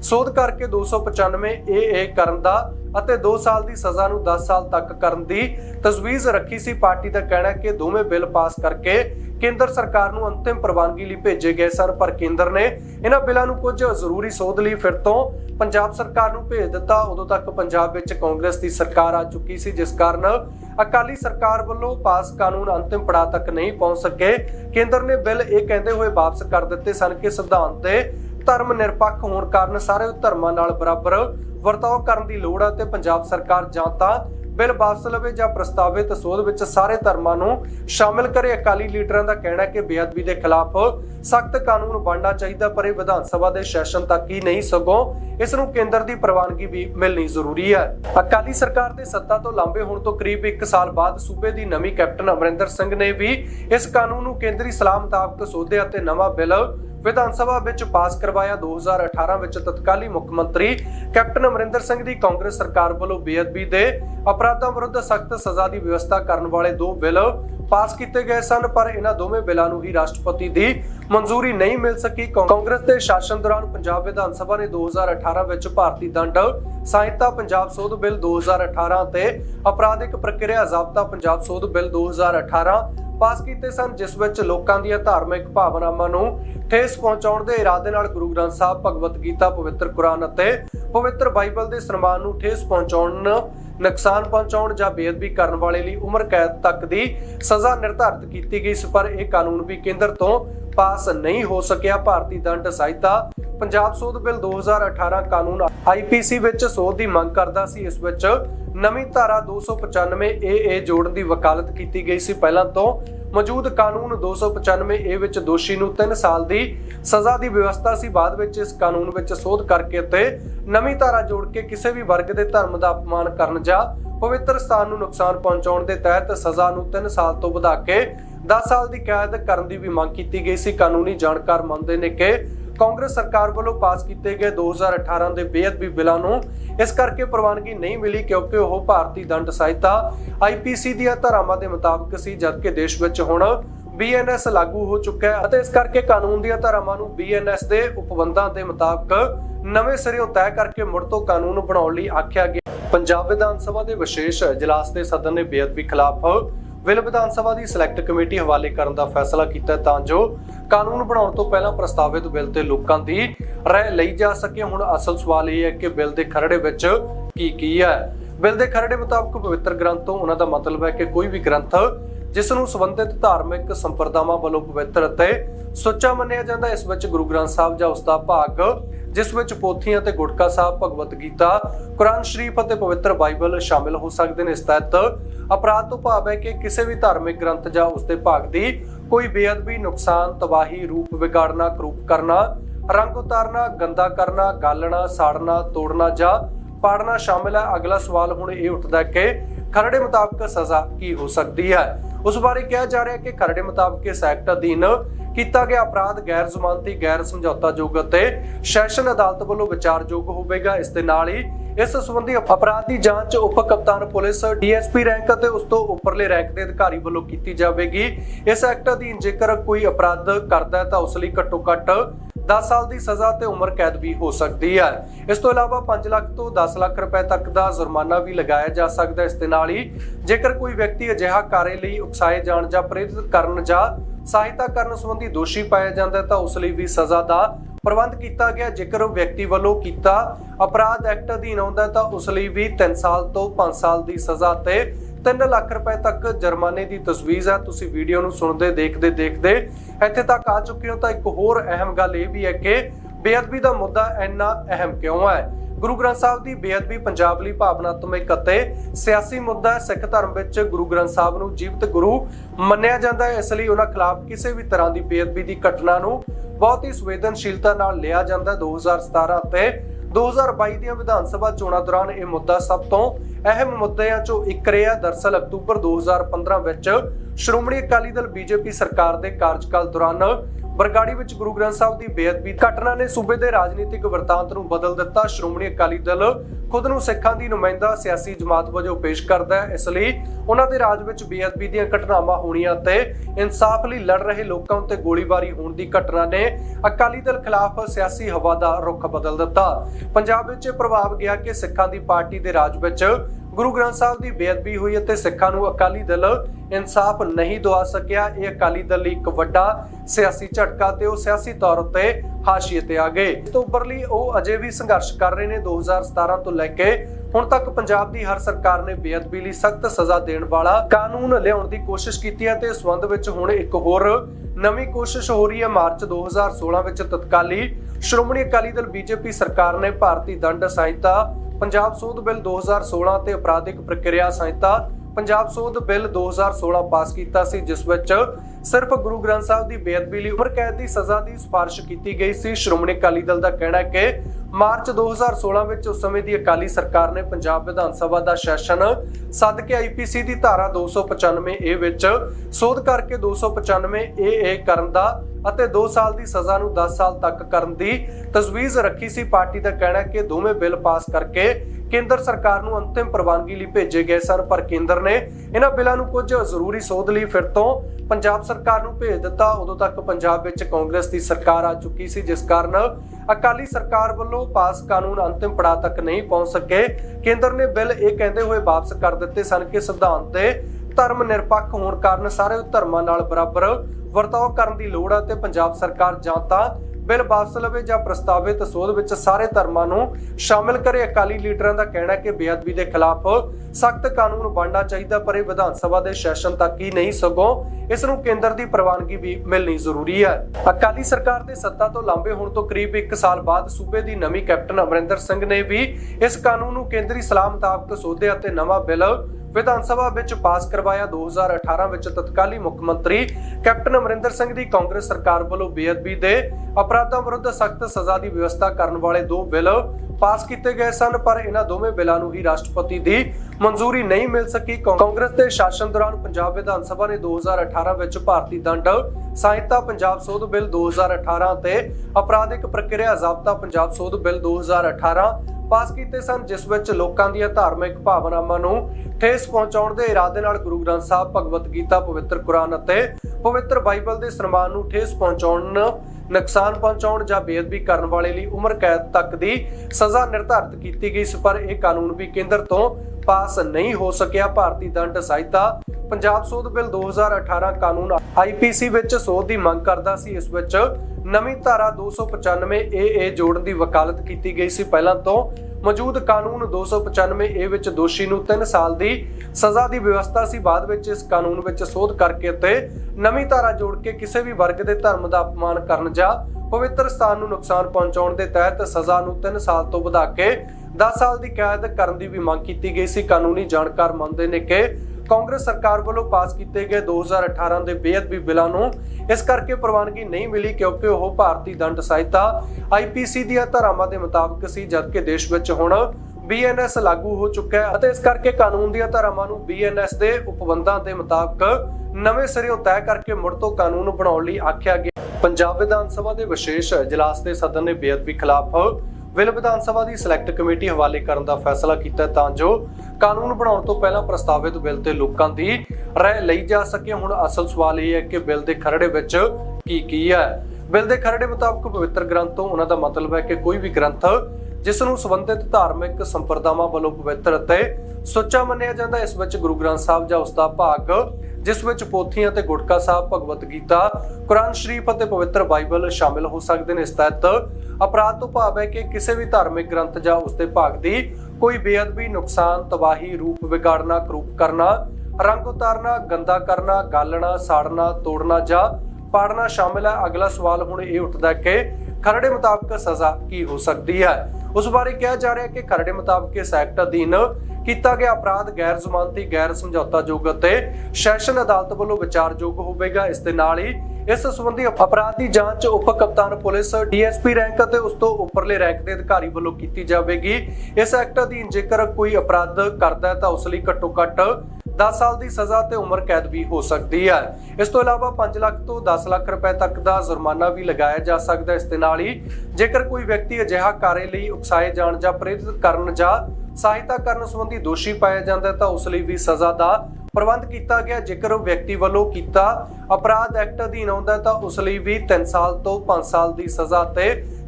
S1: ਸੋਧ ਕਰਕੇ 295 ਏ ਏ ਕਰਨ ਦਾ ਅਤੇ 2 ਸਾਲ ਦੀ ਸਜ਼ਾ ਨੂੰ 10 ਸਾਲ ਤੱਕ ਕਰਨ ਦੀ ਤਜਵੀਜ਼ ਰੱਖੀ ਸੀ। ਪਾਰਟੀ ਦਾ ਕਹਿਣਾ ਕਿ ਦੋਵੇਂ ਬਿੱਲ ਪਾਸ ਕਰਕੇ ਕੇਂਦਰ ਸਰਕਾਰ ਨੂੰ ਅੰਤਿਮ ਪ੍ਰਵਾਨਗੀ ਲਈ ਭੇਜੇ ਗਏ ਸਨ, ਪਰ ਕੇਂਦਰ ਨੇ ਇਹਨਾਂ ਬਿੱਲਾਂ ਨੂੰ ਕੁਝ ਜ਼ਰੂਰੀ ਸੋਧ ਲਈ ਫਿਰ ਤੋਂ ਪੰਜਾਬ ਸਰਕਾਰ ਨੂੰ ਭੇਜ ਦਿੱਤਾ, ਉਦੋਂ ਤੱਕ ਪੰਜਾਬ ਵਿੱਚ ਕਾਂਗਰਸ ਦੀ ਸਰਕਾਰ ਆ ਚੁੱਕੀ ਸੀ, ਜਿਸ ਕਾਰਨ ਅਕਾਲੀ ਸਰਕਾਰ ਵੱਲੋਂ ਪਾਸ ਕਾਨੂੰਨ ਅੰਤਿਮ ਪੜਾਅ ਤੱਕ ਨਹੀਂ ਪਹੁੰਚ ਸਕੇ। ਕੇਂਦਰ ਨੇ ਬਿੱਲ ਇਹ ਕਹਿੰਦੇ ਹੋਏ ਵਾਪਸ ਕਰ ਦਿੱਤੇ ਸਨ ਕਿ ਸੰਵਿਧਾਨ ਤੇ ਧਰਮ ਨਿਰਪੱਖ ਹੋਣ ਕਾਰਨ ਸਾਰੇ ਧਰਮਾਂ ਨਾਲ ਬਰਾਬਰ ਵਰਤਾਓ ਕਰਨ ਦੀ ਲੋੜ ਹੈ ਤੇ ਪੰਜਾਬ ਸਰਕਾਰ ਜਾਂ ਤਾਂ ਬਿੱਲ ਵਾਪਸ ਲਵੇ ਜਾਂ ਪ੍ਰਸਤਾਵਿਤ ਸੋਧ ਵਿੱਚ ਸਾਰੇ ਧਰਮਾਂ ਨੂੰ ਸ਼ਾਮਿਲ ਕਰੇ। ਅਕਾਲੀ ਲੀਡਰਾਂ ਦਾ ਕਹਿਣਾ ਹੈ ਕਿ ਬੇਅਦਬੀ ਦੇ ਖਿਲਾਫ ਸਖਤ ਕਾਨੂੰਨ ਬਣਨਾ ਚਾਹੀਦਾ, ਪਰ ਇਹ ਵਿਧਾਨ ਸਭਾ ਦੇ ਸੈਸ਼ਨ ਤੱਕ ਹੀ ਨਹੀਂ, ਸਗੋਂ ਇਸ ਨੂੰ ਕੇਂਦਰ ਦੀ ਪ੍ਰਵਾਨਗੀ ਵੀ ਮਿਲਣੀ ਜ਼ਰੂਰੀ ਹੈ। ਅਕਾਲੀ ਸਰਕਾਰ ਦੇ ਸੱਤਾ ਤੋਂ ਲਾਂਬੇ ਹੋਣ ਤੋਂ ਕਰੀਬ 1 ਸਾਲ ਬਾਅਦ ਸੂਬੇ ਦੀ ਨਵੀਂ ਕੈਪਟਨ ਅਮਰਿੰਦਰ ਸਿੰਘ ਨੇ ਵੀ ਇਸ ਕਾਨੂੰਨ ਨੂੰ ਕੇਂਦਰੀ ਸਲਾਹ ਮੁਤਾਬਕ ਸੋਧਿਆ ਅਤੇ ਨਵਾਂ ਬਿੱਲ ਵਿਧਾਨ ਸਭਾ ਵਿੱਚ ਪਾਸ ਕਰਵਾਇਆ। 2018 ਵਿੱਚ ਤਤਕਾਲੀ ਮੁੱਖ ਮੰਤਰੀ ਕੈਪਟਨ ਅਮਰਿੰਦਰ ਸਿੰਘ ਦੀ ਕਾਂਗਰਸ ਸਰਕਾਰ ਵੱਲੋਂ ਬੇਅਦਬੀ ਦੇ ਅਪਰਾਧਾਂ ਵਿਰੁੱਧ ਸਖਤ ਸਜ਼ਾ ਦੀ ਵਿਵਸਥਾ ਕਰਨ ਵਾਲੇ ਦੋ ਬਿੱਲ ਪਾਸ ਕੀਤੇ ਗਏ ਸਨ, ਪਰ ਇਹਨਾਂ ਦੋਵੇਂ ਬਿੱਲਾਂ ਨੂੰ ਹੀ ਰਾਸ਼ਟਰਪਤੀ ਦੀ ਮਨਜ਼ੂਰੀ ਨਹੀਂ ਮਿਲ ਸਕੀ। ਕਾਂਗਰਸ ਦੇ ਸ਼ਾਸਨ ਦੌਰਾਨ ਪੰਜਾਬ ਵਿਧਾਨ ਸਭਾ ਨੇ 2018 ਵਿੱਚ ਭਾਰਤੀ ਦੰਡ ਸੰਹਿਤਾ ਪੰਜਾਬ ਸੋਧ ਬਿੱਲ 2018 ਅਤੇ ਅਪਰਾਧਿਕ ਪ੍ਰਕਿਰਿਆ ਜ਼ਾਬਤਾ ਪੰਜਾਬ ਸੋਧ ਬਿੱਲ 2018 ਪਾਸ ਕੀਤੇ ਸਨ, ਜਿਸ ਵਿੱਚ ਲੋਕਾਂ ਦੀਆਂ ਧਾਰਮਿਕ ਭਾਵਨਾਵਾਂ ਨੂੰ ਠੇਸ ਪਹੁੰਚਾਉਣ ਦੇ ਇਰਾਦੇ ਨਾਲ ਗੁਰੂ ਗ੍ਰੰਥ ਸਾਹਿਬ ਭਗਵਤ ਗੀਤਾ, ਪਵਿੱਤਰ ਕੁਰਾਨ ਅਤੇ ਪਵਿੱਤਰ ਬਾਈਬਲ ਦੇ ਸਨਮਾਨ ਨੂੰ ਠੇਸ ਪਹੁੰਚਾਉਣ ਨੁਕਸਾਨ ਪਹੁੰਚਾਉਣ ਜਾਂ ਬੇਅਦਬੀ ਕਰਨ ਵਾਲੇ ਲਈ ਉਮਰ ਕੈਦ ਤੱਕ ਦੀ ਸਜ਼ਾ ਨਿਰਧਾਰਿਤ ਕੀਤੀ ਗਈ ਸੀ, ਪਰ ਇਹ ਕਾਨੂੰਨ ਵੀ ਕੇਂਦਰ ਤੋਂ ਪਾਸ ਨਹੀਂ ਹੋ ਸਕਿਆ। ਭਾਰਤੀ ਦੰਡ ਸਹਾਇਤਾ ਪੰਜਾਬ ਸੋਧ ਬਿੱਲ 2018 ਕਾਨੂੰਨ ਆਈਪੀਸੀ ਵਿੱਚ ਸੋਧ ਦੀ ਮੰਗ ਕਰਦਾ ਸੀ। ਇਸ ਵਿੱਚ ਨਵੀਂ ਧਾਰਾ 295 ਏ ਜੋੜਨ ਦੀ ਵਕਾਲਤ ਕੀਤੀ ਗਈ ਸੀ। ਪਹਿਲਾਂ ਤੋਂ ਮੌਜੂਦ ਕਾਨੂੰਨ 295 ਏ ਵਿੱਚ ਦੋਸ਼ੀ ਨੂੰ 3 ਸਾਲ ਦੀ ਸਜ਼ਾ ਦੀ ਵਿਵਸਥਾ ਸੀ। ਬਾਅਦ ਵਿੱਚ ਇਸ ਕਾਨੂੰਨ ਵਿੱਚ ਸੋਧ ਕਰਕੇ ਤੇ ਨਵੀਂ ਧਾਰਾ ਜੋੜ ਕੇ ਕਿਸੇ ਵੀ ਵਰਗ ਦੇ ਧਰਮ ਦਾ ਅਪਮਾਨ ਕਰਨ ਜਾਂ ਪਵਿੱਤਰ ਸਥਾਨ ਨੂੰ ਨੁਕਸਾਨ ਪਹੁੰਚਾਉਣ ਦੇ ਤਹਿਤ ਸਜ਼ਾ ਨੂੰ 3 ਸਾਲ ਤੋਂ ਵਧਾ ਕੇ 10 ਸਾਲ ਦੀ ਕੈਦ ਕਰਨ ਦੀ ਵੀ ਮੰਗ ਕੀਤੀ ਗਈ ਸੀ। ਕਾਨੂੰਨੀ ਜਾਣਕਾਰ ਮੰਨਦੇ ਨੇ ਕਿ ਕਾਂਗਰਸ ਸਰਕਾਰ ਵੱਲੋਂ ਪਾਸ ਕੀਤੇ ਗਏ 2018 ਦੇ ਬੇਅਦਬੀ ਬਿੱਲਾਂ ਨੂੰ ਇਸ ਕਰਕੇ ਪ੍ਰਵਾਨਗੀ ਨਹੀਂ ਮਿਲੀ ਕਿਉਂਕਿ ਉਹ ਭਾਰਤੀ ਦੰਡ ਸਹਾਇਤਾ ਆਈਪੀਸੀ ਦੀਆਂ ਧਾਰਾਵਾਂ ਦੇ ਮੁਤਾਬਕ ਸੀ, ਜਦਕਿ ਦੇਸ਼ ਵਿੱਚ ਹੁਣ ਬੀਐਨਐਸ ਲਾਗੂ ਹੋ ਚੁੱਕਾ ਹੈ ਅਤੇ ਇਸ ਕਰਕੇ ਕਾਨੂੰਨ ਦੀਆਂ ਧਾਰਾਵਾਂ ਨੂੰ ਬੀਐਨਐਸ ਦੇ ਉਪਬੰਧਾਂ ਦੇ ਮੁਤਾਬਕ ਨਵੇਂ ਸਿਰਿਓਂ ਤੈਅ ਕਰਕੇ ਮੁੜ ਤੋਂ ਕਾਨੂੰਨ ਬਣਾਉਣ ਲਈ ਆਖਿਆ ਗਿਆ। ਪੰਜਾਬ ਵਿਧਾਨ ਸਭਾ ਦੇ ਵਿਸ਼ੇਸ਼ ਇਜਲਾਸ ਦੇ ਸਦਨ ਨੇ ਬੇਅਦਬੀ ਖਿਲਾਫ ਬਿੱਲ ਵਿਧਾਨ ਸਭਾ ਦੀ ਸਿਲੈਕਟ ਕਮੇਟੀ ਹਵਾਲੇ ਕਰਨ ਦਾ ਫੈਸਲਾ ਕੀਤਾ ਤਾਂ ਜੋ ਕਾਨੂੰਨ ਬਣਾਉਣ ਤੋਂ ਪਹਿਲਾਂ ਪ੍ਰਸਤਾਵਿਤ ਬਿੱਲ ਤੇ ਲੋਕਾਂ ਦੀ ਰਾਏ ਲਈ ਜਾ ਸਕੇ। ਹੁਣ ਅਸਲ ਸਵਾਲ ਇਹ ਹੈ ਕਿ ਬਿੱਲ ਦੇ ਖਰੜੇ ਵਿੱਚ ਕੀ ਕੀ ਹੈ। ਬਿੱਲ ਦੇ ਖਰੜੇ ਮੁਤਾਬਕ ਪਵਿੱਤਰ ਗ੍ਰੰਥ ਉਹਨਾਂ ਦਾ ਮਤਲਬ ਹੈ ਕਿ ਕੋਈ ਵੀ ਗ੍ਰੰਥ ਜਿਸ ਨੂੰ ਸੰਬੰਧਿਤ ਧਾਰਮਿਕ ਸੰਪਰਦਾਵਾਂ ਵੱਲੋਂ ਪਵਿੱਤਰ ਅਤੇ ਸੁੱਚਾ ਮੰਨਿਆ ਜਾਂਦਾ, ਇਸ ਵਿੱਚ ਗੁਰੂ ਗ੍ਰੰਥ ਸਾਹਿਬ ਜਾਂ ਉਸ ਦਾ ਭਾਗ, ਜਿਸ ਵਿੱਚ ਪੋਥੀਆਂ ਤੇ ਗੁਟਕਾ ਸਾਹਿਬ ਭਗਵਤ ਗੀਤਾ, ਕੁਰਾਨ ਸ਼ਰੀਫ ਅਤੇ ਪਵਿੱਤਰ ਬਾਈਬਲ ਸ਼ਾਮਿਲ ਹੋ ਸਕਦੇ ਨੇ। ਇਸ ਤਹਿਤ ਅਪਰਾਧ ਤੋਂ ਭਾਵ ਹੈ ਕਿ ਕਿਸੇ ਵੀ ਧਾਰਮਿਕ ਗ੍ਰੰਥ ਜਾਂ ਉਸ ਦੇ ਭਾਗ ਦੀ ਕੋਈ ਬੇਅਦਬੀ, ਨੁਕਸਾਨ, ਤਬਾਹੀ, ਰੂਪ ਵਿਗਾੜਨਾ, ਕਰੂਪ ਕਰਨਾ, ਰੰਗ ਉਤਾਰਨਾ, ਗੰਦਾ ਕਰਨਾ, ਗਾਲਣਾ, ਸਾੜਨਾ, ਤੋੜਨਾ ਜਾਂ ਪਾੜਨਾ ਸ਼ਾਮਿਲ ਹੈ। ਅਗਲਾ ਸਵਾਲ ਹੁਣ ਇਹ ਉੱਠਦਾ ਕਿ ਖਰੜੇ ਮੁਤਾਬਕ ਸਜ਼ਾ ਕੀ ਹੋ ਸਕਦੀ ਹੈ? ਉਸ ਬਾਰੇ ਕਿਹਾ ਜਾ ਰਿਹਾ ਕਿ ਖਰੜੇ ਮੁਤਾਬਕ ਇਸ ਐਕਟ ਅਧੀਨ ਕੀਤਾ ਗਿਆ ਅਪਰਾਧ ਗੈਰ ਜ਼ਮਾਨਤੀ ਗੈਰ ਸਮਝੌਤਾਯੋਗ ਅਤੇ ਸੈਸ਼ਨ ਅਦਾਲਤ ਵੱਲੋਂ ਵਿਚਾਰਯੋਗ ਹੋਵੇਗਾ। ਇਸ ਦੇ ਨਾਲ ਹੀ ਇਸ ਸੰਬੰਧੀ ਅਪਰਾਧ ਦੀ ਜਾਂਚ ਉਪ ਕਪਤਾਨ ਪੁਲਿਸ ਡੀਐਸਪੀ ਰੈਂਕ ਅਤੇ ਉਸ ਤੋਂ ਉੱਪਰਲੇ ਰੈਂਕ ਦੇ ਅਧਿਕਾਰੀ ਵੱਲੋਂ ਕੀਤੀ ਜਾਵੇਗੀ। ਇਸ ਐਕਟ ਅਧੀਨ ਜੇਕਰ ਕੋਈ ਅਪਰਾਧ ਕਰਦਾ ਹੈ ਤਾਂ ਉਸ ਲਈ ਘੱਟੋ ਘੱਟ 10 ਸਾਲ ਦੀ ਸਜ਼ਾ ਤੇ ਉਮਰ ਕੈਦ ਵੀ ਹੋ ਸਕਦੀ ਹੈ। ਇਸ ਤੋਂ ਇਲਾਵਾ 5 ਲੱਖ ਤੋਂ 10 ਲੱਖ ਰੁਪਏ ਤੱਕ ਦਾ ਜੁਰਮਾਨਾ ਵੀ ਲਗਾਇਆ ਜਾ ਸਕਦਾ ਹੈ। ਇਸ ਦੇ ਨਾਲ ਹੀ ਜੇਕਰ ਕੋਈ ਵਿਅਕਤੀ ਅਜਿਹਾ ਕਾਰੇ ਲਈ ਉਕਸਾਏ ਜਾਣ ਜਾਂ ਪ੍ਰੇਰਿਤ ਕਰਨ ਜਾਂ ਸਹਾਇਤਾ ਕਰਨ ਸੰਬੰਧੀ ਦੋਸ਼ੀ ਪਾਇਆ ਜਾਂਦਾ ਹੈ, ਤਾਂ ਉਸ ਲਈ ਵੀ ਸਜ਼ਾ ਦਾ ਪ੍ਰਬੰਧ ਕੀਤਾ ਗਿਆ। ਜੇਕਰ ਉਹ ਵਿਅਕਤੀ ਵੱਲੋਂ ਕੀਤਾ ਅਪਰਾਧ ਐਕਟ ਅਧੀਨ ਆਉਂਦਾ ਤਾਂ ਉਸ ਲਈ ਵੀ 3 ਸਾਲ ਤੋਂ 5 ਸਾਲ ਦੀ ਸਜ਼ਾ ਤੇ 3 ਲੱਖ ਰੁਪਏ ਤੱਕ ਜੁਰਮਾਨੇ ਦੀ ਤਸਵੀਜ਼ ਹੈ। ਤੁਸੀਂ ਵੀਡੀਓ ਨੂੰ ਸੁਣਦੇ, ਦੇਖਦੇ ਦੇਖਦੇ ਇੱਥੇ ਤੱਕ ਆ ਚੁੱਕੇ ਹੋ ਤਾਂ ਇੱਕ ਹੋਰ ਅਹਿਮ ਗੱਲ ਇਹ ਵੀ ਹੈ ਕਿ ਬੇਅਦਬੀ ਦਾ ਮੁੱਦਾ ਇੰਨਾ ਅਹਿਮ ਕਿਉਂ ਹੈ? ਗੁਰੂ ਗ੍ਰੰਥ ਸਾਹਿਬ ਦੀ ਬੇਅਦਬੀ ਪੰਜਾਬ ਲਈ ਭਾਵਨਾਤਮਕ ਅਤੇ ਸਿਆਸੀ ਮੁੱਦਾ ਹੈ। ਸਿੱਖ ਧਰਮ ਵਿੱਚ ਗੁਰੂ ਗ੍ਰੰਥ ਸਾਹਿਬ ਨੂੰ ਜੀਵਤ ਗੁਰੂ ਮੰਨਿਆ ਜਾਂਦਾ ਹੈ। ਇਸ ਲਈ ਉਹਨਾਂ ਖਿਲਾਫ ਕਿਸੇ ਵੀ ਤਰ੍ਹਾਂ ਦੀ ਬੇਅਦਬੀ ਦੀ ਘਟਨਾ ਨੂੰ ਬਹੁਤ ਹੀ ਸੰਵੇਦਨਸ਼ੀਲਤਾ ਨਾਲ ਲਿਆ ਜਾਂਦਾ ਹੈ। 2017 ਅਤੇ 2022 ਦੀਆਂ ਵਿਧਾਨ ਸਭਾ ਚੋਣਾਂ ਦੌਰਾਨ ਇਹ ਮੁੱਦਾ ਸਭ ਤੋਂ ਅਹਿਮ ਮੁੱਦਿਆਂ ਚੋਂ ਇੱਕ ਰਿਹਾ। ਦਰਸਲ ਅਕਤੂਬਰ 2015 ਵਿੱਚ ਸ਼੍ਰੋਮਣੀ ਅਕਾਲੀ ਦਲ ਬੀਜੇਪੀ ਸਰਕਾਰ ਦੇ ਕਾਰਜਕਾਲ ਦੌਰਾਨ ਬਰਗਾੜੀ ਵਿੱਚ ਗੁਰੂ ਗ੍ਰੰਥ ਸਾਹਿਬ ਦੀ ਬੇਅਦਬੀ ਘਟਨਾ ਨੇ ਸੂਬੇ ਦੇ ਰਾਜਨੀਤਿਕ ਵਰਤਾਂਤ ਨੂੰ ਬਦਲ ਦਿੱਤਾ। ਸ਼੍ਰੋਮਣੀ ਅਕਾਲੀ ਦਲ ਖੁਦ ਨੂੰ ਸਿੱਖਾਂ ਦੀ ਨੁਮਾਇੰਦਾ ਸਿਆਸੀ ਜਮਾਤ ਵਜੋਂ ਪੇਸ਼ ਕਰਦਾ ਹੈ। ਇਸ ਲਈ ਉਹਨਾਂ ਦੇ ਰਾਜ ਵਿੱਚ ਬੇਅਦਬੀ ਦੀਆਂ ਘਟਨਾਵਾਂ ਹੋਣੀਆਂ ਤੇ ਇਨਸਾਫ ਲਈ ਲੜ ਰਹੇ ਲੋਕਾਂ ਉੱਤੇ ਗੋਲੀਬਾਰੀ ਹੋਣ ਦੀ ਘਟਨਾ ਨੇ ਅਕਾਲੀ ਦਲ ਖਿਲਾਫ ਸਿਆਸੀ ਹਵਾ ਦਾ ਰੁਖ ਬਦਲ ਦਿੱਤਾ। ਪੰਜਾਬ ਵਿੱਚ ਇਹ ਪ੍ਰਭਾਵ ਗਿਆ ਕਿ ਸਿੱਖਾਂ ਦੀ ਪਾਰਟੀ ਦੇ ਰਾਜ ਵਿੱਚ ਗੁਰੂ ਗ੍ਰੰਥ ਸਾਹਿਬ ਦੀ ਬੇਅਦਬੀ ਹੋਈ ਅਤੇ ਸਿੱਖਾਂ ਨੂੰ ਅਕਾਲੀ ਦਲ ਇਨਸਾਫ ਨਹੀਂ ਦਵਾ ਸਕਿਆ। ਇਹ ਅਕਾਲੀ ਦਲ ਲਈ ਇੱਕ ਵੱਡਾ ਸਿਆਸੀ ਝਟਕਾ ਤੇ ਉਹ ਸਿਆਸੀ ਤੌਰ ਉੱਤੇ ਹਾਸ਼ੀਏ ਤੇ ਆ ਗਏ। ਇਸ ਤੋਂ ਉੱਪਰਲੀ ਉਹ ਅਜੇ ਵੀ ਸੰਘਰਸ਼ ਕਰ ਰਹੇ ਨੇ। 2017 ਤੋਂ ਲੈ ਕੇ ਹੁਣ ਤੱਕ ਪੰਜਾਬ ਦੀ ਹਰ ਸਰਕਾਰ ਨੇ ਬੇਅਦਬੀ ਲਈ ਸਖਤ ਸਜ਼ਾ ਦੇਣ ਵਾਲਾ ਕਾਨੂੰਨ ਲਿਆਉਣ ਦੀ ਕੋਸ਼ਿਸ਼ ਕੀਤੀ ਹੈ ਤੇ ਇਸ ਸੰਬੰਧ ਵਿੱਚ ਹੁਣ ਇੱਕ ਹੋਰ ਨਵੀਂ ਕੋਸ਼ਿਸ਼ ਹੋ ਰਹੀ ਹੈ। ਮਾਰਚ 2016 ਵਿੱਚ ਤਤਕਾਲੀ ਸ਼੍ਰੋਮਣੀ ਅਕਾਲੀ ਦਲ ਬੀਜੇਪੀ ਸਰਕਾਰ ਨੇ ਭਾਰਤੀ ਦੰਡ ਸੰਹਿਤਾ, ਪੰਜਾਬ ਸੋਧ ਬਿੱਲ 2016 ਤੇ ਅਪਰਾਧਿਕ ਪ੍ਰਕਿਰਿਆ ਸੰਹਿਤਾ ਪੰਜਾਬ ਸੋਧ ਬਿੱਲ 2016 ਪਾਸ ਕੀਤਾ ਸੀ, ਜਿਸ ਵਿੱਚ ਸਿਰਫ ਗੁਰੂ ਗ੍ਰੰਥ ਸਾਹਿਬ ਦੀ ਬੇਅਦਬੀ ਲਈ ਉਮਰ ਕੈਦ ਦੀ ਸਜ਼ਾ ਦੀ ਸਿਫਾਰਿਸ਼ ਕੀਤੀ ਗਈ ਸੀ। ਸ਼੍ਰੋਮਣੀ ਅਕਾਲੀ ਦਲ ਦਾ ਕਹਿਣਾ ਹੈ ਕਿ ਮਾਰਚ 2016 ਵਿੱਚ ਉਸ ਸਮੇਂ ਦੀ ਅਕਾਲੀ ਸਰਕਾਰ ਨੇ ਪੰਜਾਬ ਵਿਧਾਨ ਸਭਾ ਦਾ ਸੈਸ਼ਨ ਸੱਦ ਕੇ ਆਈਪੀਸੀ ਦੀ ਧਾਰਾ 295 ਏ ਵਿੱਚ ਸੋਧ ਕਰਕੇ 295 ਏ ਏ ਕਰਨ ਦਾ ਅਤੇ 2 ਸਾਲ ਦੀ ਸਜ਼ਾ ਨੂੰ 10 ਸਾਲ ਤੱਕ ਕਰਨ ਦੀ ਤਜਵੀਜ਼ ਰੱਖੀ ਸੀ। ਪਾਰਟੀ ਦਾ ਕਹਿਣਾ ਕਿ ਦੋਵੇਂ ਬਿੱਲ ਪਾਸ ਕਰਕੇ ਕੇਂਦਰ ਸਰਕਾਰ ਨੂੰ ਅੰਤਿਮ ਪ੍ਰਵਾਨਗੀ ਲਈ ਭੇਜੇ ਗਏ ਸਨ, ਪਰ ਕੇਂਦਰ ਨੇ ਇਹਨਾਂ ਬਿੱਲਾਂ ਨੂੰ ਕੁਝ ਜ਼ਰੂਰੀ ਸੋਧ ਲਈ ਫਿਰ ਤੋਂ ਪੰਜਾਬ ਸਰਕਾਰ ਨੂੰ ਭੇਜ ਦਿੱਤਾ। ਉਦੋਂ ਤੱਕ ਪੰਜਾਬ ਵਿੱਚ ਕਾਂਗਰਸ ਦੀ ਸਰਕਾਰ ਆ ਚੁੱਕੀ ਸੀ, ਜਿਸ ਕਾਰਨ ਅਕਾਲੀ ਸਰਕਾਰ ਵੱਲੋਂ ਪਾਸ ਕਾਨੂੰਨ ਅੰਤਿਮ ਪੜਾਅ ਤੱਕ ਨਹੀਂ ਪਹੁੰਚ ਸਕੇ। ਕੇਂਦਰ ਨੇ ਬਿੱਲ ਇਹ ਕਹਿੰਦੇ ਹੋਏ ਵਾਪਸ ਕਰ ਦਿੱਤੇ ਸਨ ਕਿ ਸੰਵਿਧਾਨ ਤੇ ਧਰਮ ਨਿਰਪੱਖ ਹੋਣ ਕਾਰਨ ਸਾਰੇ ਧਰਮਾਂ ਨਾਲ ਬਰਾਬਰ ਵਰਤਾਓ ਕਰਨ ਦੀ ਲੋੜ ਹੈ ਤੇ ਪੰਜਾਬ ਸਰਕਾਰ ਜਾਂ ਤਾਂ ਬਿੱਲ ਵਾਪਸ ਲਵੇ ਜਾਂ ਪ੍ਰਸਤਾਵਿਤ ਸੋਧ ਵਿੱਚ ਸਾਰੇ ਧਰਮਾਂ ਨੂੰ ਸ਼ਾਮਿਲ ਕਰੇ। ਅਕਾਲੀ ਲੀਡਰਾਂ ਦਾ ਕਹਿਣਾ ਹੈ ਕਿ ਬੇਅਦਬੀ ਦੇ ਖਿਲਾਫ ਸਖਤ ਕਾਨੂੰਨ ਬਣਨਾ ਚਾਹੀਦਾ, ਪਰ ਇਹ ਵਿਧਾਨ ਸਭਾ ਦੇ ਸੈਸ਼ਨ ਤੱਕ ਹੀ ਨਹੀਂ, ਸਗੋਂ ਇਸ ਨੂੰ ਕੇਂਦਰ ਦੀ ਪ੍ਰਵਾਨਗੀ ਵੀ ਮਿਲਣੀ ਜ਼ਰੂਰੀ ਹੈ। ਅਕਾਲੀ ਸਰਕਾਰ ਦੇ ਸੱਤਾ ਤੋਂ ਲਾਂਬੇ ਹੋਣ ਤੋਂ ਕਰੀਬ 1 ਸਾਲ ਬਾਅਦ ਸੂਬੇ ਦੀ ਨਵੀਂ ਕੈਪਟਨ ਅਮਰਿੰਦਰ ਸਿੰਘ ਨੇ ਵੀ ਇਸ ਕਾਨੂੰਨ ਨੂੰ ਕੇਂਦਰੀ ਸਲਾਹ ਮੁਤਾਬਕ ਸੋਧਿਆ ਅਤੇ ਨਵਾਂ ਬਿੱਲ ਵਿਧਾਨ ਸਭਾ ਵਿੱਚ ਪਾਸ ਕਰਵਾਇਆ। 2018 ਵਿੱਚ ਤਤਕਾਲੀ ਮੁੱਖ ਮੰਤਰੀ ਕੈਪਟਨ ਅਮਰਿੰਦਰ ਸਿੰਘ ਦੀ ਕਾਂਗਰਸ ਸਰਕਾਰ ਵੱਲੋਂ ਬੇਅਦਬੀ ਦੇ ਅਪਰਾਧਾਂ ਵਿਰੁੱਧ ਸਖਤ ਸਜ਼ਾ ਦੀ ਵਿਵਸਥਾ ਕਰਨ ਵਾਲੇ ਦੋ ਬਿੱਲ ਪਾਸ ਕੀਤੇ ਗਏ ਸਨ, ਪਰ ਇਹਨਾਂ ਦੋਵੇਂ ਬਿੱਲਾਂ ਨੂੰ ਹੀ ਰਾਸ਼ਟਰਪਤੀ ਦੀ ਮਨਜ਼ੂਰੀ ਨਹੀਂ ਮਿਲ ਸਕੀ। ਕਾਂਗਰਸ ਦੇ ਸ਼ਾਸਨ ਦੌਰਾਨ ਪੰਜਾਬ ਵਿਧਾਨ ਸਭਾ ਨੇ 2018 ਵਿੱਚ ਭਾਰਤੀ ਦੰਡ ਸੰਹਿਤਾ ਪੰਜਾਬ ਸੋਧ ਬਿੱਲ 2018 ਤੇ ਅਪਰਾਧਿਕ ਪ੍ਰਕਿਰਿਆ ਜ਼ਾਬਤਾ ਪੰਜਾਬ ਸੋਧ ਬਿੱਲ 2018 ਪਾਸ ਕੀਤੇ ਸਨ, ਜਿਸ ਵਿੱਚ ਲੋਕਾਂ ਦੀਆਂ ਧਾਰਮਿਕ ਭਾਵਨਾਵਾਂ ਨੂੰ ਠੇਸ ਪਹੁੰਚਾਉਣ ਦੇ ਇਰਾਦੇ ਨਾਲ ਗੁਰੂ ਗ੍ਰੰਥ ਸਾਹਿਬ ਭਗਵਤ ਗੀਤਾ, ਪਵਿੱਤਰ ਕੁਰਾਨ ਅਤੇ ਪਵਿੱਤਰ ਬਾਈਬਲ ਦੇ ਸਨਮਾਨ ਨੂੰ ਠੇਸ ਪਹੁੰਚਾਉਣ, ਨੁਕਸਾਨ ਪਹੁੰਚਾਉਣ ਜਾਂ ਬੇਅਦਬੀ ਕਰਨ ਵਾਲੇ ਲਈ ਉਮਰ ਕੈਦ ਤੱਕ ਦੀ ਸਜ਼ਾ ਨਿਰਧਾਰਤ ਕੀਤੀ ਗਈ ਸੀ, ਪਰ ਇਹ ਕਾਨੂੰਨ ਵੀ ਕੇਂਦਰ ਤੋਂ ਪਾਸ ਨਹੀਂ ਹੋ ਸਕਿਆ। ਭਾਰਤੀ ਦੰਡ ਸਹਾਇਤਾ ਪੰਜਾਬ ਸੋਧ ਬਿੱਲ 2018 ਕਾਨੂੰਨ ਆਈਪੀਸੀ ਵਿੱਚ ਸੋਧ ਦੀ ਮੰਗ ਕਰਦਾ ਸੀ। ਇਸ ਵਿੱਚ ਨਵੀਂ ਧਾਰਾ 295 ਏ ਜੋੜਨ ਦੀ ਵਕਾਲਤ ਕੀਤੀ ਗਈ ਸੀ। ਪਹਿਲਾਂ ਤੋਂ ਮੌਜੂਦ ਕਾਨੂੰਨ 295 ਏ ਵਿੱਚ ਦੋਸ਼ੀ ਨੂੰ 3 ਸਾਲ ਦੀ ਸਜ਼ਾ ਦੀ ਵਿਵਸਥਾ ਸੀ। ਬਾਅਦ ਵਿੱਚ ਇਸ ਕਾਨੂੰਨ ਵਿੱਚ ਸੋਧ ਕਰਕੇ ਤੇ ਨਵੀਂ ਧਾਰਾ ਜੋੜ ਕੇ ਕਿਸੇ ਵੀ ਵਰਗ ਦੇ ਧਰਮ ਦਾ ਅਪਮਾਨ ਕਰਨ ਜਾਂ ਪਵਿੱਤਰ ਸਥਾਨ ਨੂੰ ਨੁਕਸਾਨ ਪਹੁੰਚਾਉਣ ਦੇ ਤਹਿਤ ਸਜ਼ਾ ਨੂੰ 3 ਸਾਲ ਤੋਂ ਵਧਾ ਕੇ 10 ਸਾਲ ਦੀ ਕੈਦ ਕਰਨ ਦੀ ਵੀ ਮੰਗ ਕੀਤੀ ਗਈ ਸੀ। ਕਾਨੂੰਨੀ ਜਾਣਕਾਰ ਮੰਨਦੇ ਨੇ ਕਿ ਕਾਂਗਰਸ ਸਰਕਾਰ ਵੱਲੋਂ ਪਾਸ ਕੀਤੇ ਗਏ 2018 ਦੇ ਬੇਅਦਬੀ ਬਿੱਲਾਂ ਨੂੰ ਇਸ ਕਰਕੇ ਪ੍ਰਵਾਨਗੀ ਨਹੀਂ ਮਿਲੀ ਕਿਉਂਕਿ ਉਹ ਭਾਰਤੀ ਦੰਡ ਸਹਾਇਤਾ ਆਈਪੀਸੀ ਦੀਆਂ ਧਾਰਾਵਾਂ ਦੇ ਮੁਤਾਬਕ ਸੀ, ਜਦਕਿ ਦੇਸ਼ ਵਿੱਚ ਹੁਣ ਬੀਐਨਐਸ ਲਾਗੂ ਹੋ ਚੁੱਕਾ ਹੈ ਅਤੇ ਇਸ ਕਰਕੇ ਕਾਨੂੰਨ ਦੀਆਂ ਧਾਰਾਵਾਂ ਨੂੰ ਬੀਐਨਐਸ ਦੇ ਉਪਬੰਧਾਂ ਦੇ ਮੁਤਾਬਕ ਨਵੇਂ ਸਿਰਿਓਂ ਤੈਅ ਕਰਕੇ ਮੁੜ ਤੋਂ ਕਾਨੂੰਨ ਬਣਾਉਣ ਲਈ ਆਖਿਆ ਗਿਆ। ਪੰਜਾਬ ਵਿਧਾਨ ਸਭਾ ਦੇ ਵਿਸ਼ੇਸ਼ ਇਜਲਾਸ ਦੇ ਸਦਨ ਨੇ ਬੇਅਦਬੀ ਖਿਲਾਫ ਬਿੱਲ ਵਿਧਾਨ ਸਭਾ ਦੀ ਸਿਲੈਕਟ ਕਮੇਟੀ ਹਵਾਲੇ ਕਰਨ ਦਾ ਫੈਸਲਾ ਕੀਤਾ ਤਾਂ ਜੋ ਕਾਨੂੰਨ ਬਣਾਉਣ ਤੋਂ ਪਹਿਲਾਂ ਪ੍ਰਸਤਾਵਿਤ ਬਿੱਲ ਤੇ ਲੋਕਾਂ ਦੀ ਰਾਏ ਲਈ ਜਾ ਸਕੇ। ਹੁਣ ਅਸਲ ਸਵਾਲ ਇਹ ਹੈ ਕਿ ਬਿੱਲ ਦੇ ਖਰੜੇ ਵਿੱਚ ਕੀ ਕੀ ਹੈ? ਬਿੱਲ ਦੇ ਖਰੜੇ ਮੁਤਾਬਕ ਪਵਿੱਤਰ ਗ੍ਰੰਥ ਤੋਂ ਉਹਨਾਂ ਦਾ ਮਤਲਬ ਹੈ ਕਿ ਕੋਈ ਵੀ ਗ੍ਰੰਥ ਜਿਸ ਨੂੰ ਸੰਬੰਧਿਤ ਧਾਰਮਿਕ ਸੰਪਰਦਾਵਾਂ ਵੱਲੋਂ ਪਵਿੱਤਰ ਅਤੇ ਸੁੱਚਾ ਮੰਨਿਆ ਜਾਂਦਾ ਇਸ ਵਿੱਚ ਗੁਰੂ ਗ੍ਰੰਥ ਸਾਹਿਬ ਜਾਂ ਉਸ ਦਾ ਭਾਗ, ਜਿਸ ਵਿੱਚ ਪੋਥੀਆਂ ਤੇ ਗੁਟਕਾ ਸਾਹਿਬ ਭਗਵਤ ਗੀਤਾ, ਕੁਰਾਨ ਸ਼ਰੀਫ ਅਤੇ ਪਵਿੱਤਰ ਬਾਈਬਲ ਸ਼ਾਮਿਲ ਹੋ ਸਕਦੇ ਨੇ। ਇਸ ਤਹਿਤ ਅਪਰਾਧ ਤੋਂ ਭਾਵ ਹੈ ਕਿ ਕਿਸੇ ਵੀ ਧਾਰਮਿਕ ਗ੍ਰੰਥ ਜਾਂ ਉਸ ਦੇ ਭਾਗ ਦੀ ਕੋਈ ਬੇਅਦਬੀ, ਨੁਕਸਾਨ, ਤਬਾਹੀ, ਰੂਪ ਵਿਗਾੜਨਾ, ਕਰੂਪ ਕਰਨਾ, ਰੰਗ ਉਤਾਰਨਾ, ਗੰਦਾ ਕਰਨਾ, ਗਾਲਣਾ, ਸਾੜਨਾ, ਤੋੜਨਾ ਜਾਂ ਪਾੜਨਾ ਸ਼ਾਮਿਲ ਹੈ। ਅਗਲਾ ਸਵਾਲ ਹੁਣ ਇਹ ਉੱਠਦਾ ਕਿ ਖਰੜੇ ਮੁਤਾਬਕ ਸਜ਼ਾ ਕੀ ਹੋ ਸਕਦੀ ਹੈ? ਉਸ ਬਾਰੇ ਕਿਹਾ ਜਾ ਰਿਹਾ ਕਿ ਖਰੜੇ ਮੁਤਾਬਕ ਇਸ ਐਕਟ ਅਧੀਨ ਕੀਤਾ ਗਿਆ ਅਪਰਾਧ ਗੈਰ ਜ਼ਮਾਨਤੀ ਗੈਰ ਸਮਝੌਤਾਯੋਗ ਅਤੇ ਸੈਸ਼ਨ ਅਦਾਲਤ ਵੱਲੋਂ ਵਿਚਾਰਯੋਗ ਹੋਵੇਗਾ। ਇਸ ਦੇ ਨਾਲ ਹੀ ਇਸ ਸੰਬੰਧੀ ਅਪਰਾਧ ਦੀ ਜਾਂਚ ਉਪ ਕਪਤਾਨ ਪੁਲਿਸ ਡੀਐਸਪੀ ਰੈਂਕ ਅਤੇ ਉਸ ਤੋਂ ਉੱਪਰਲੇ ਰੈਂਕ ਦੇ ਅਧਿਕਾਰੀ ਵੱਲੋਂ ਕੀਤੀ ਜਾਵੇਗੀ। ਇਸ ਐਕਟ ਅਧੀਨ ਜੇਕਰ ਕੋਈ ਅਪਰਾਧ ਕਰਦਾ ਹੈ ਤਾਂ ਉਸ ਲਈ ਘੱਟੋ ਘੱਟ 10 ਸਾਲ ਦੀ ਸਜ਼ਾ ਤੇ ਉਮਰ ਕੈਦ ਵੀ ਹੋ ਸਕਦੀ ਹੈ। ਇਸ ਤੋਂ ਇਲਾਵਾ 5 ਲੱਖ ਤੋਂ 10 ਲੱਖ ਰੁਪਏ ਤੱਕ ਦਾ ਜੁਰਮਾਨਾ ਵੀ ਲਗਾਇਆ ਜਾ ਸਕਦਾ ਹੈ। ਇਸ ਦੇ ਨਾਲ ਹੀ ਜੇਕਰ ਕੋਈ ਵਿਅਕਤੀ ਅਜਿਹਾ ਕਾਰੇ ਲਈ ਉਕਸਾਏ ਜਾਣ ਜਾਂ ਪ੍ਰੇਰਿਤ ਕਰਨ ਜਾਂ ਸਹਾਇਤਾ ਕਰਨ ਸੰਬੰਧੀ ਦੋਸ਼ੀ ਪਾਇਆ ਜਾਂਦਾ ਹੈ, ਤਾਂ ਉਸ ਲਈ ਵੀ ਸਜ਼ਾ ਦਾ ਪ੍ਰਬੰਧ ਕੀਤਾ ਗਿਆ। ਜੇਕਰ ਉਹ ਵਿਅਕਤੀ ਵੱਲੋਂ ਕੀਤਾ ਅਪਰਾਧ ਐਕਟ ਅਧੀਨ ਆਉਂਦਾ ਤਾਂ ਉਸ ਲਈ ਵੀ 3 ਸਾਲ ਤੋਂ 5 ਸਾਲ ਦੀ ਸਜ਼ਾ ਤੇ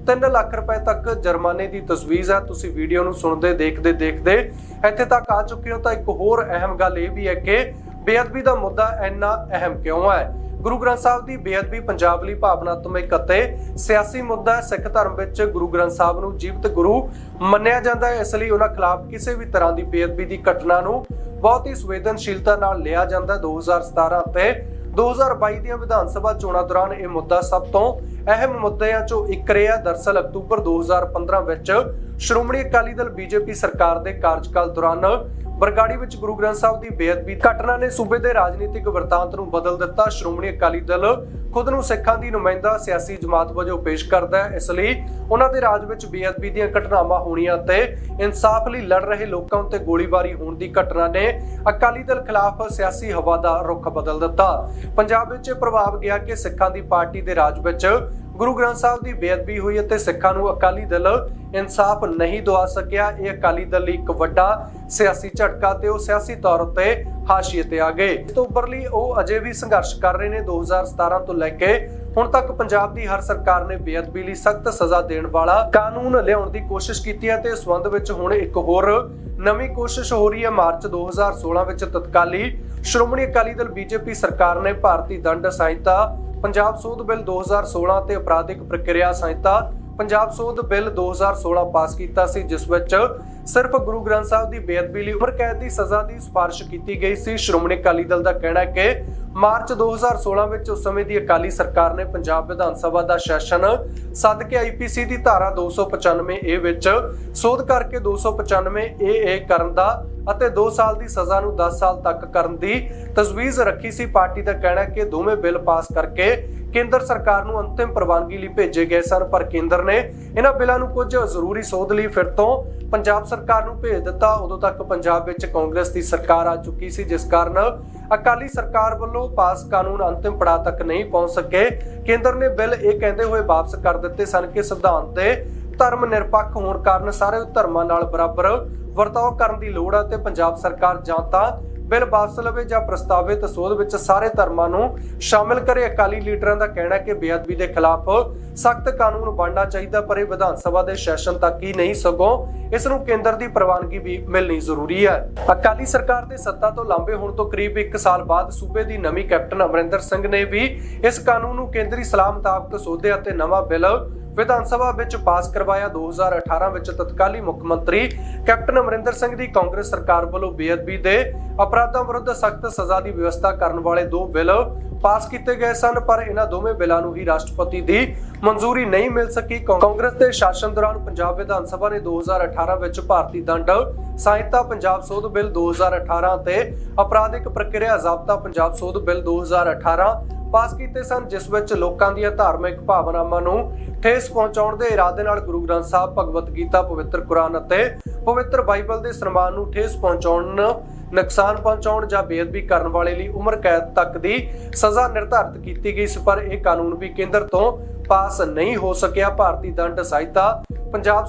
S1: 3 ਲੱਖ ਰੁਪਏ ਤੱਕ ਜੁਰਮਾਨੇ ਦੀ ਤਜਵੀਜ਼ ਹੈ। ਤੁਸੀਂ ਵੀਡੀਓ ਨੂੰ ਸੁਣਦੇ, ਦੇਖਦੇ ਦੇਖਦੇ ਇੱਥੇ ਤੱਕ ਆ ਚੁੱਕੇ ਹੋ ਤਾਂ ਇੱਕ ਹੋਰ ਅਹਿਮ ਗੱਲ ਇਹ ਵੀ ਹੈ ਕਿ ਬੇਅਦਬੀ ਦਾ ਮੁੱਦਾ ਇੰਨਾ ਅਹਿਮ ਕਿਉਂ ਹੈ? ਗੁਰੂ ਗ੍ਰੰਥ ਸਾਹਿਬ ਦੀ ਬੇਅਦਬੀ ਪੰਜਾਬ ਲਈ ਭਾਵਨਾਤਮਕ ਅਤੇ ਸਿਆਸੀ ਮੁੱਦਾ ਹੈ। ਸਿੱਖ ਧਰਮ ਵਿੱਚ ਗੁਰੂ ਗ੍ਰੰਥ ਸਾਹਿਬ ਨੂੰ ਜੀਵਤ ਗੁਰੂ ਮੰਨਿਆ ਜਾਂਦਾ ਹੈ। ਇਸ ਲਈ ਉਹਨਾਂ ਖਿਲਾਫ ਕਿਸੇ ਵੀ ਤਰ੍ਹਾਂ ਦੀ ਬੇਅਦਬੀ ਦੀ ਘਟਨਾ ਨੂੰ ਬਹੁਤ ਹੀ ਸੰਵੇਦਨਸ਼ੀਲਤਾ ਨਾਲ ਲਿਆ ਜਾਂਦਾ ਹੈ। 2017 ਤੇ 2022 ਦੀਆਂ ਵਿਧਾਨ ਸਭਾ ਚੋਣਾਂ ਦੌਰਾਨ ਇਹ ਮੁੱਦਾ ਸਭ ਤੋਂ ਅਹਿਮ ਮੁੱਦਿਆਂ ਚੋਂ ਇੱਕ ਰਿਹਾ। ਦਰਸਲ ਅਕਤੂਬਰ 2015 ਵਿੱਚ ਸ਼੍ਰੋਮਣੀ ਅਕਾਲੀ ਦਲ ਬੀਜੇਪੀ ਸਰਕਾਰ ਦੇ ਕਾਰਜਕਾਲ ਦੌਰਾਨ ਬਰਗਾੜੀ ਵਿੱਚ ਗੁਰੂ ਗ੍ਰੰਥ ਸਾਹਿਬ ਦੀ ਬੇਅਦਬੀ ਘਟਨਾ ਨੇ ਸੂਬੇ ਦੇ ਰਾਜਨੀਤਿਕ ਵਰਤਾਂਤ ਨੂੰ ਬਦਲ ਦਿੱਤਾ। ਸ਼੍ਰੋਮਣੀ ਅਕਾਲੀ ਦਲ ਖੁਦ ਨੂੰ ਸਿੱਖਾਂ ਦੀ ਨੁਮਾਇੰਦਾ ਸਿਆਸੀ ਜਮਾਤ ਵਜੋਂ ਪੇਸ਼ ਕਰਦਾ ਹੈ। ਇਸ ਲਈ ਉਹਨਾਂ ਦੇ ਰਾਜ ਵਿੱਚ ਬੇਅਦਬੀ ਦੀਆਂ ਘਟਨਾਵਾਂ ਹੋਣੀਆਂ ਤੇ ਇਨਸਾਫ ਲਈ ਲੜ ਰਹੇ ਲੋਕਾਂ ਉੱਤੇ ਗੋਲੀਬਾਰੀ ਹੋਣ ਦੀ ਘਟਨਾ ਨੇ ਅਕਾਲੀ ਦਲ ਖਿਲਾਫ ਸਿਆਸੀ ਹਵਾ ਦਾ ਰੁਖ ਬਦਲ ਦਿੱਤਾ। ਪੰਜਾਬ ਵਿੱਚ ਇਹ ਪ੍ਰਭਾਵ ਗਿਆ ਕਿ ਸਿੱਖਾਂ ਦੀ ਪਾਰਟੀ ਦੇ ਰਾਜ ਵਿੱਚ ਗੁਰੂ ਗ੍ਰੰਥ ਸਾਹਿਬ ਦੀ ਬੇਅਦਬੀ ਹੋਈ ਅਤੇ ਸਿੱਖਾਂ ਨੂੰ ਅਕਾਲੀ ਦਲ ਇਨਸਾਫ ਨਹੀਂ ਦਵਾ ਸਕਿਆ। ਇਹ ਅਕਾਲੀ ਦਲ ਲਈ ਇੱਕ ਵੱਡਾ ਸਿਆਸੀ ਝਟਕਾ ਤੇ ਉਹ ਸਿਆਸੀ ਤੌਰ ਉੱਤੇ ਹਾਸ਼ੀਏ ਤੇ ਆ ਗਏ। ਇਸ ਤੋਂ ਉੱਪਰਲੀ ਉਹ ਅਜੇ ਵੀ ਸੰਘਰਸ਼ ਕਰ ਰਹੇ ਨੇ। 2017 ਤੋਂ ਲੈ ਕੇ ਹੁਣ ਤੱਕ ਪੰਜਾਬ ਦੀ ਹਰ ਸਰਕਾਰ ਨੇ ਬੇਅਦਬੀ ਲਈ ਸਖਤ ਸਜ਼ਾ ਦੇਣ ਵਾਲਾ ਕਾਨੂੰਨ ਲਿਆਉਣ ਦੀ ਕੋਸ਼ਿਸ਼ ਕੀਤੀ ਹੈ ਤੇ ਇਸ ਸੰਬੰਧ ਵਿੱਚ ਹੁਣ ਇੱਕ ਹੋਰ ਨਵੀਂ ਕੋਸ਼ਿਸ਼ ਹੋ ਰਹੀ ਹੈ। ਮਾਰਚ 2016 ਵਿੱਚ ਤਤਕਾਲੀ ਸ਼੍ਰੋਮਣੀ ਅਕਾਲੀ ਦਲ ਬੀਜੇਪੀ ਸਰਕਾਰ ਨੇ ਭਾਰਤੀ ਦੰਡ ਸੰਹਿਤਾ ਪੰਜਾਬ ਸੋਧ ਬਿੱਲ 2016 ਤੇ ਅਪਰਾਧਿਕ ਪ੍ਰਕਿਰਿਆ ਸੰਹਿਤਾ, ਪੰਜਾਬ ਸੋਧ ਬਿੱਲ 2016 ਪਾਸ ਕੀਤਾ ਸੀ, ਜਿਸ ਵਿੱਚ ਸਿਰਫ ਗੁਰੂ ਗ੍ਰੰਥ ਸਾਹਿਬ ਦੀ ਬੇਅਦਬੀ ਲਈ ਉਮਰ ਕੈਦ ਦੀ ਸਜ਼ਾ ਦੀ ਸਿਫਾਰਿਸ਼ ਕੀਤੀ ਗਈ ਸੀ। ਸ਼੍ਰੋਮਣੀ ਅਕਾਲੀ ਦਲ ਦਾ ਕਹਿਣਾ ਹੈ ਕਿ ਮਾਰਚ 2016 ਵਿੱਚ ਉਸ ਸਮੇਂ ਦੀ ਅਕਾਲੀ ਸਰਕਾਰ ਨੇ ਪੰਜਾਬ ਵਿਧਾਨ ਸਭਾ ਦਾ ਸੈਸ਼ਨ ਸੱਦ ਕੇ ਆਈਪੀਸੀ ਦੀ ਧਾਰਾ 295 ਏ ਵਿੱਚ ਸੋਧ ਕਰਕੇ 295 ਏ ਏ ਕਰਨ ਦਾ ਅਤੇ 2 ਸਾਲ ਦੀ ਸਜ਼ਾ ਨੂੰ 10 ਸਾਲ ਤੱਕ ਕਰਨ ਦੀ ਤਜਵੀਜ਼ ਰੱਖੀ ਸੀ। ਪਾਰਟੀ ਦਾ ਕਹਿਣਾ ਕਿ ਦੋਵੇਂ ਬਿੱਲ ਪਾਸ ਕਰਕੇ ਕੇਂਦਰ ਸਰਕਾਰ ਨੂੰ ਅੰਤਿਮ ਪ੍ਰਵਾਨਗੀ ਲਈ ਭੇਜੇ ਗਏ ਸਨ, ਪਰ ਕੇਂਦਰ ਨੇ ਇਹਨਾਂ ਬਿੱਲਾਂ ਨੂੰ ਕੁਝ ਜ਼ਰੂਰੀ ਸੋਧ ਲਈ ਫਿਰ ਤੋਂ ਪੰਜਾਬ ਸਰਕਾਰ ਨੂੰ ਭੇਜ ਦਿੱਤਾ, ਉਦੋਂ ਤੱਕ ਪੰਜਾਬ ਵਿੱਚ ਕਾਂਗਰਸ ਦੀ ਸਰਕਾਰ ਆ ਚੁੱਕੀ ਸੀ, ਜਿਸ ਕਾਰਨ ਅਕਾਲੀ ਸਰਕਾਰ ਵੱਲੋਂ ਪਾਸ ਕਾਨੂੰਨ ਅੰਤਿਮ ਪੜਾਅ ਤੱਕ ਨਹੀਂ ਪਹੁੰਚ ਸਕੇ। ਕੇਂਦਰ ਨੇ ਬਿੱਲ ਇਹ ਕਹਿੰਦੇ ਹੋਏ ਵਾਪਸ ਕਰ ਦਿੱਤੇ ਸਨ ਕਿ ਸੰਵਿਧਾਨ ਤੇ ਧਰਮ ਨਿਰਪੱਖ ਹੋਣ ਕਾਰਨ ਸਾਰੇ ਧਰਮਾਂ ਨਾਲ ਬਰਾਬਰ ਵਰਤਾਓ ਕਰਨ ਦੀ ਲੋੜ ਹੈ ਤੇ ਪੰਜਾਬ ਸਰਕਾਰ ਜਾਂ ਤਾਂ ਬਿੱਲ ਵਾਪਸ ਲਵੇ ਜਾਂ ਪ੍ਰਸਤਾਵਿਤ ਸੋਧ ਵਿੱਚ ਸਾਰੇ ਧਰਮਾਂ ਨੂੰ ਸ਼ਾਮਿਲ ਕਰੇ, ਅਕਾਲੀ ਲੀਡਰਾਂ ਦਾ ਕਹਿਣਾ ਹੈ ਕਿ ਬੇਅਦਬੀ ਦੇ ਖਿਲਾਫ ਸਖਤ ਕਾਨੂੰਨ ਬਣਨਾ ਚਾਹੀਦਾ, ਪਰ ਇਹ ਵਿਧਾਨ ਸਭਾ ਦੇ ਸੈਸ਼ਨ ਤੱਕ ਹੀ ਨਹੀਂ, ਸਗੋਂ ਇਸ ਨੂੰ ਕੇਂਦਰ ਦੀ ਪ੍ਰਵਾਨਗੀ ਵੀ ਮਿਲਣੀ ਜ਼ਰੂਰੀ ਹੈ। ਅਕਾਲੀ ਸਰਕਾਰ ਦੇ ਸੱਤਾ ਤੋਂ ਲਾਂਬੇ ਹੋਣ ਤੋਂ ਕਰੀਬ 1 ਸਾਲ ਬਾਅਦ ਸੂਬੇ ਦੀ ਨਵੀਂ ਕੈਪਟਨ ਅਮਰਿੰਦਰ ਸਿੰਘ ਨੇ ਵੀ ਇਸ ਕਾਨੂੰਨ ਨੂੰ ਕੇਂਦਰੀ ਸਲਾਹ ਮੁਤਾਬਕ ਸੋਧਿਆ ਅਤੇ ਨਵਾਂ ਬਿੱਲ ਵਿਧਾਨ ਸਭਾ ਵਿੱਚ ਪਾਸ ਕਰਵਾਇਆ। 2018 ਵਿੱਚ ਤਤਕਾਲੀ ਮੁੱਖ ਮੰਤਰੀ ਕੈਪਟਨ ਅਮਰਿੰਦਰ ਸਿੰਘ ਦੀ ਕਾਂਗਰਸ ਸਰਕਾਰ ਵੱਲੋਂ ਬੇਅਦਬੀ ਦੇ ਅਪਰਾਧਾਂ ਵਿਰੁੱਧ ਸਖਤ ਸਜ਼ਾ ਦੀ ਵਿਵਸਥਾ ਕਰਨ ਵਾਲੇ ਦੋ ਬਿੱਲ ਪਾਸ ਕੀਤੇ ਗਏ ਸਨ, ਪਰ ਇਹਨਾਂ ਦੋਵੇਂ ਬਿੱਲਾਂ ਨੂੰ ਹੀ ਰਾਸ਼ਟਰਪਤੀ ਦੀ ਮਨਜ਼ੂਰੀ ਨਹੀਂ ਮਿਲ ਸਕੀ। ਕਾਂਗਰਸ ਦੇ ਸ਼ਾਸਨ ਦੌਰਾਨ ਪੰਜਾਬ ਵਿਧਾਨ ਸਭਾ ਨੇ 2018 ਵਿੱਚ ਭਾਰਤੀ ਦੰਡ ਸੰਹਿਤਾ ਪੰਜਾਬ ਸੋਧ ਬਿੱਲ 2018 ਤੇ ਅਪਰਾਧਿਕ ਪ੍ਰਕਿਰਿਆ ਜ਼ਾਬਤਾ ਪੰਜਾਬ ਸੋਧ ਬਿੱਲ 2018 ਪਾਸ ਕੀਤੇ ਸਨ, ਜਿਸ ਵਿੱਚ ਲੋਕਾਂ ਦੀਆਂ ਧਾਰਮਿਕ ਭਾਵਨਾਵਾਂ ਨੂੰ ਠੇਸ ਪਹੁੰਚਾਉਣ ਦੇ ਇਰਾਦੇ ਨਾਲ ਗੁਰੂ ਗ੍ਰੰਥ ਸਾਹਿਬ ਭਗਵਤ ਗੀਤਾ, ਪਵਿੱਤਰ ਕੁਰਾਨ ਅਤੇ ਪਵਿੱਤਰ ਬਾਈਬਲ ਦੇ ਸਨਮਾਨ ਨੂੰ ਠੇਸ ਪਹੁੰਚਾਉਣ, ਨੁਕਸਾਨ ਪਹੁੰਚਾਉਣ ਜਾਂ ਬੇਅਦਬੀ ਕਰਨ ਵਾਲੇ ਲਈ ਉਮਰ ਕੈਦ ਤੱਕ ਦੀ ਸਜ਼ਾ ਨਿਰਧਾਰਿਤ ਕੀਤੀ ਗਈ ਸੀ, ਪਰ ਇਹ ਕਾਨੂੰਨ ਵੀ ਕੇਂਦਰ ਤੋਂ ਪਾਸ ਨਹੀਂ ਹੋ ਸਕਿਆ। ਭਾਰਤੀ ਦੰਡ ਸਹਾਇਤਾ ਪੰਜਾਬ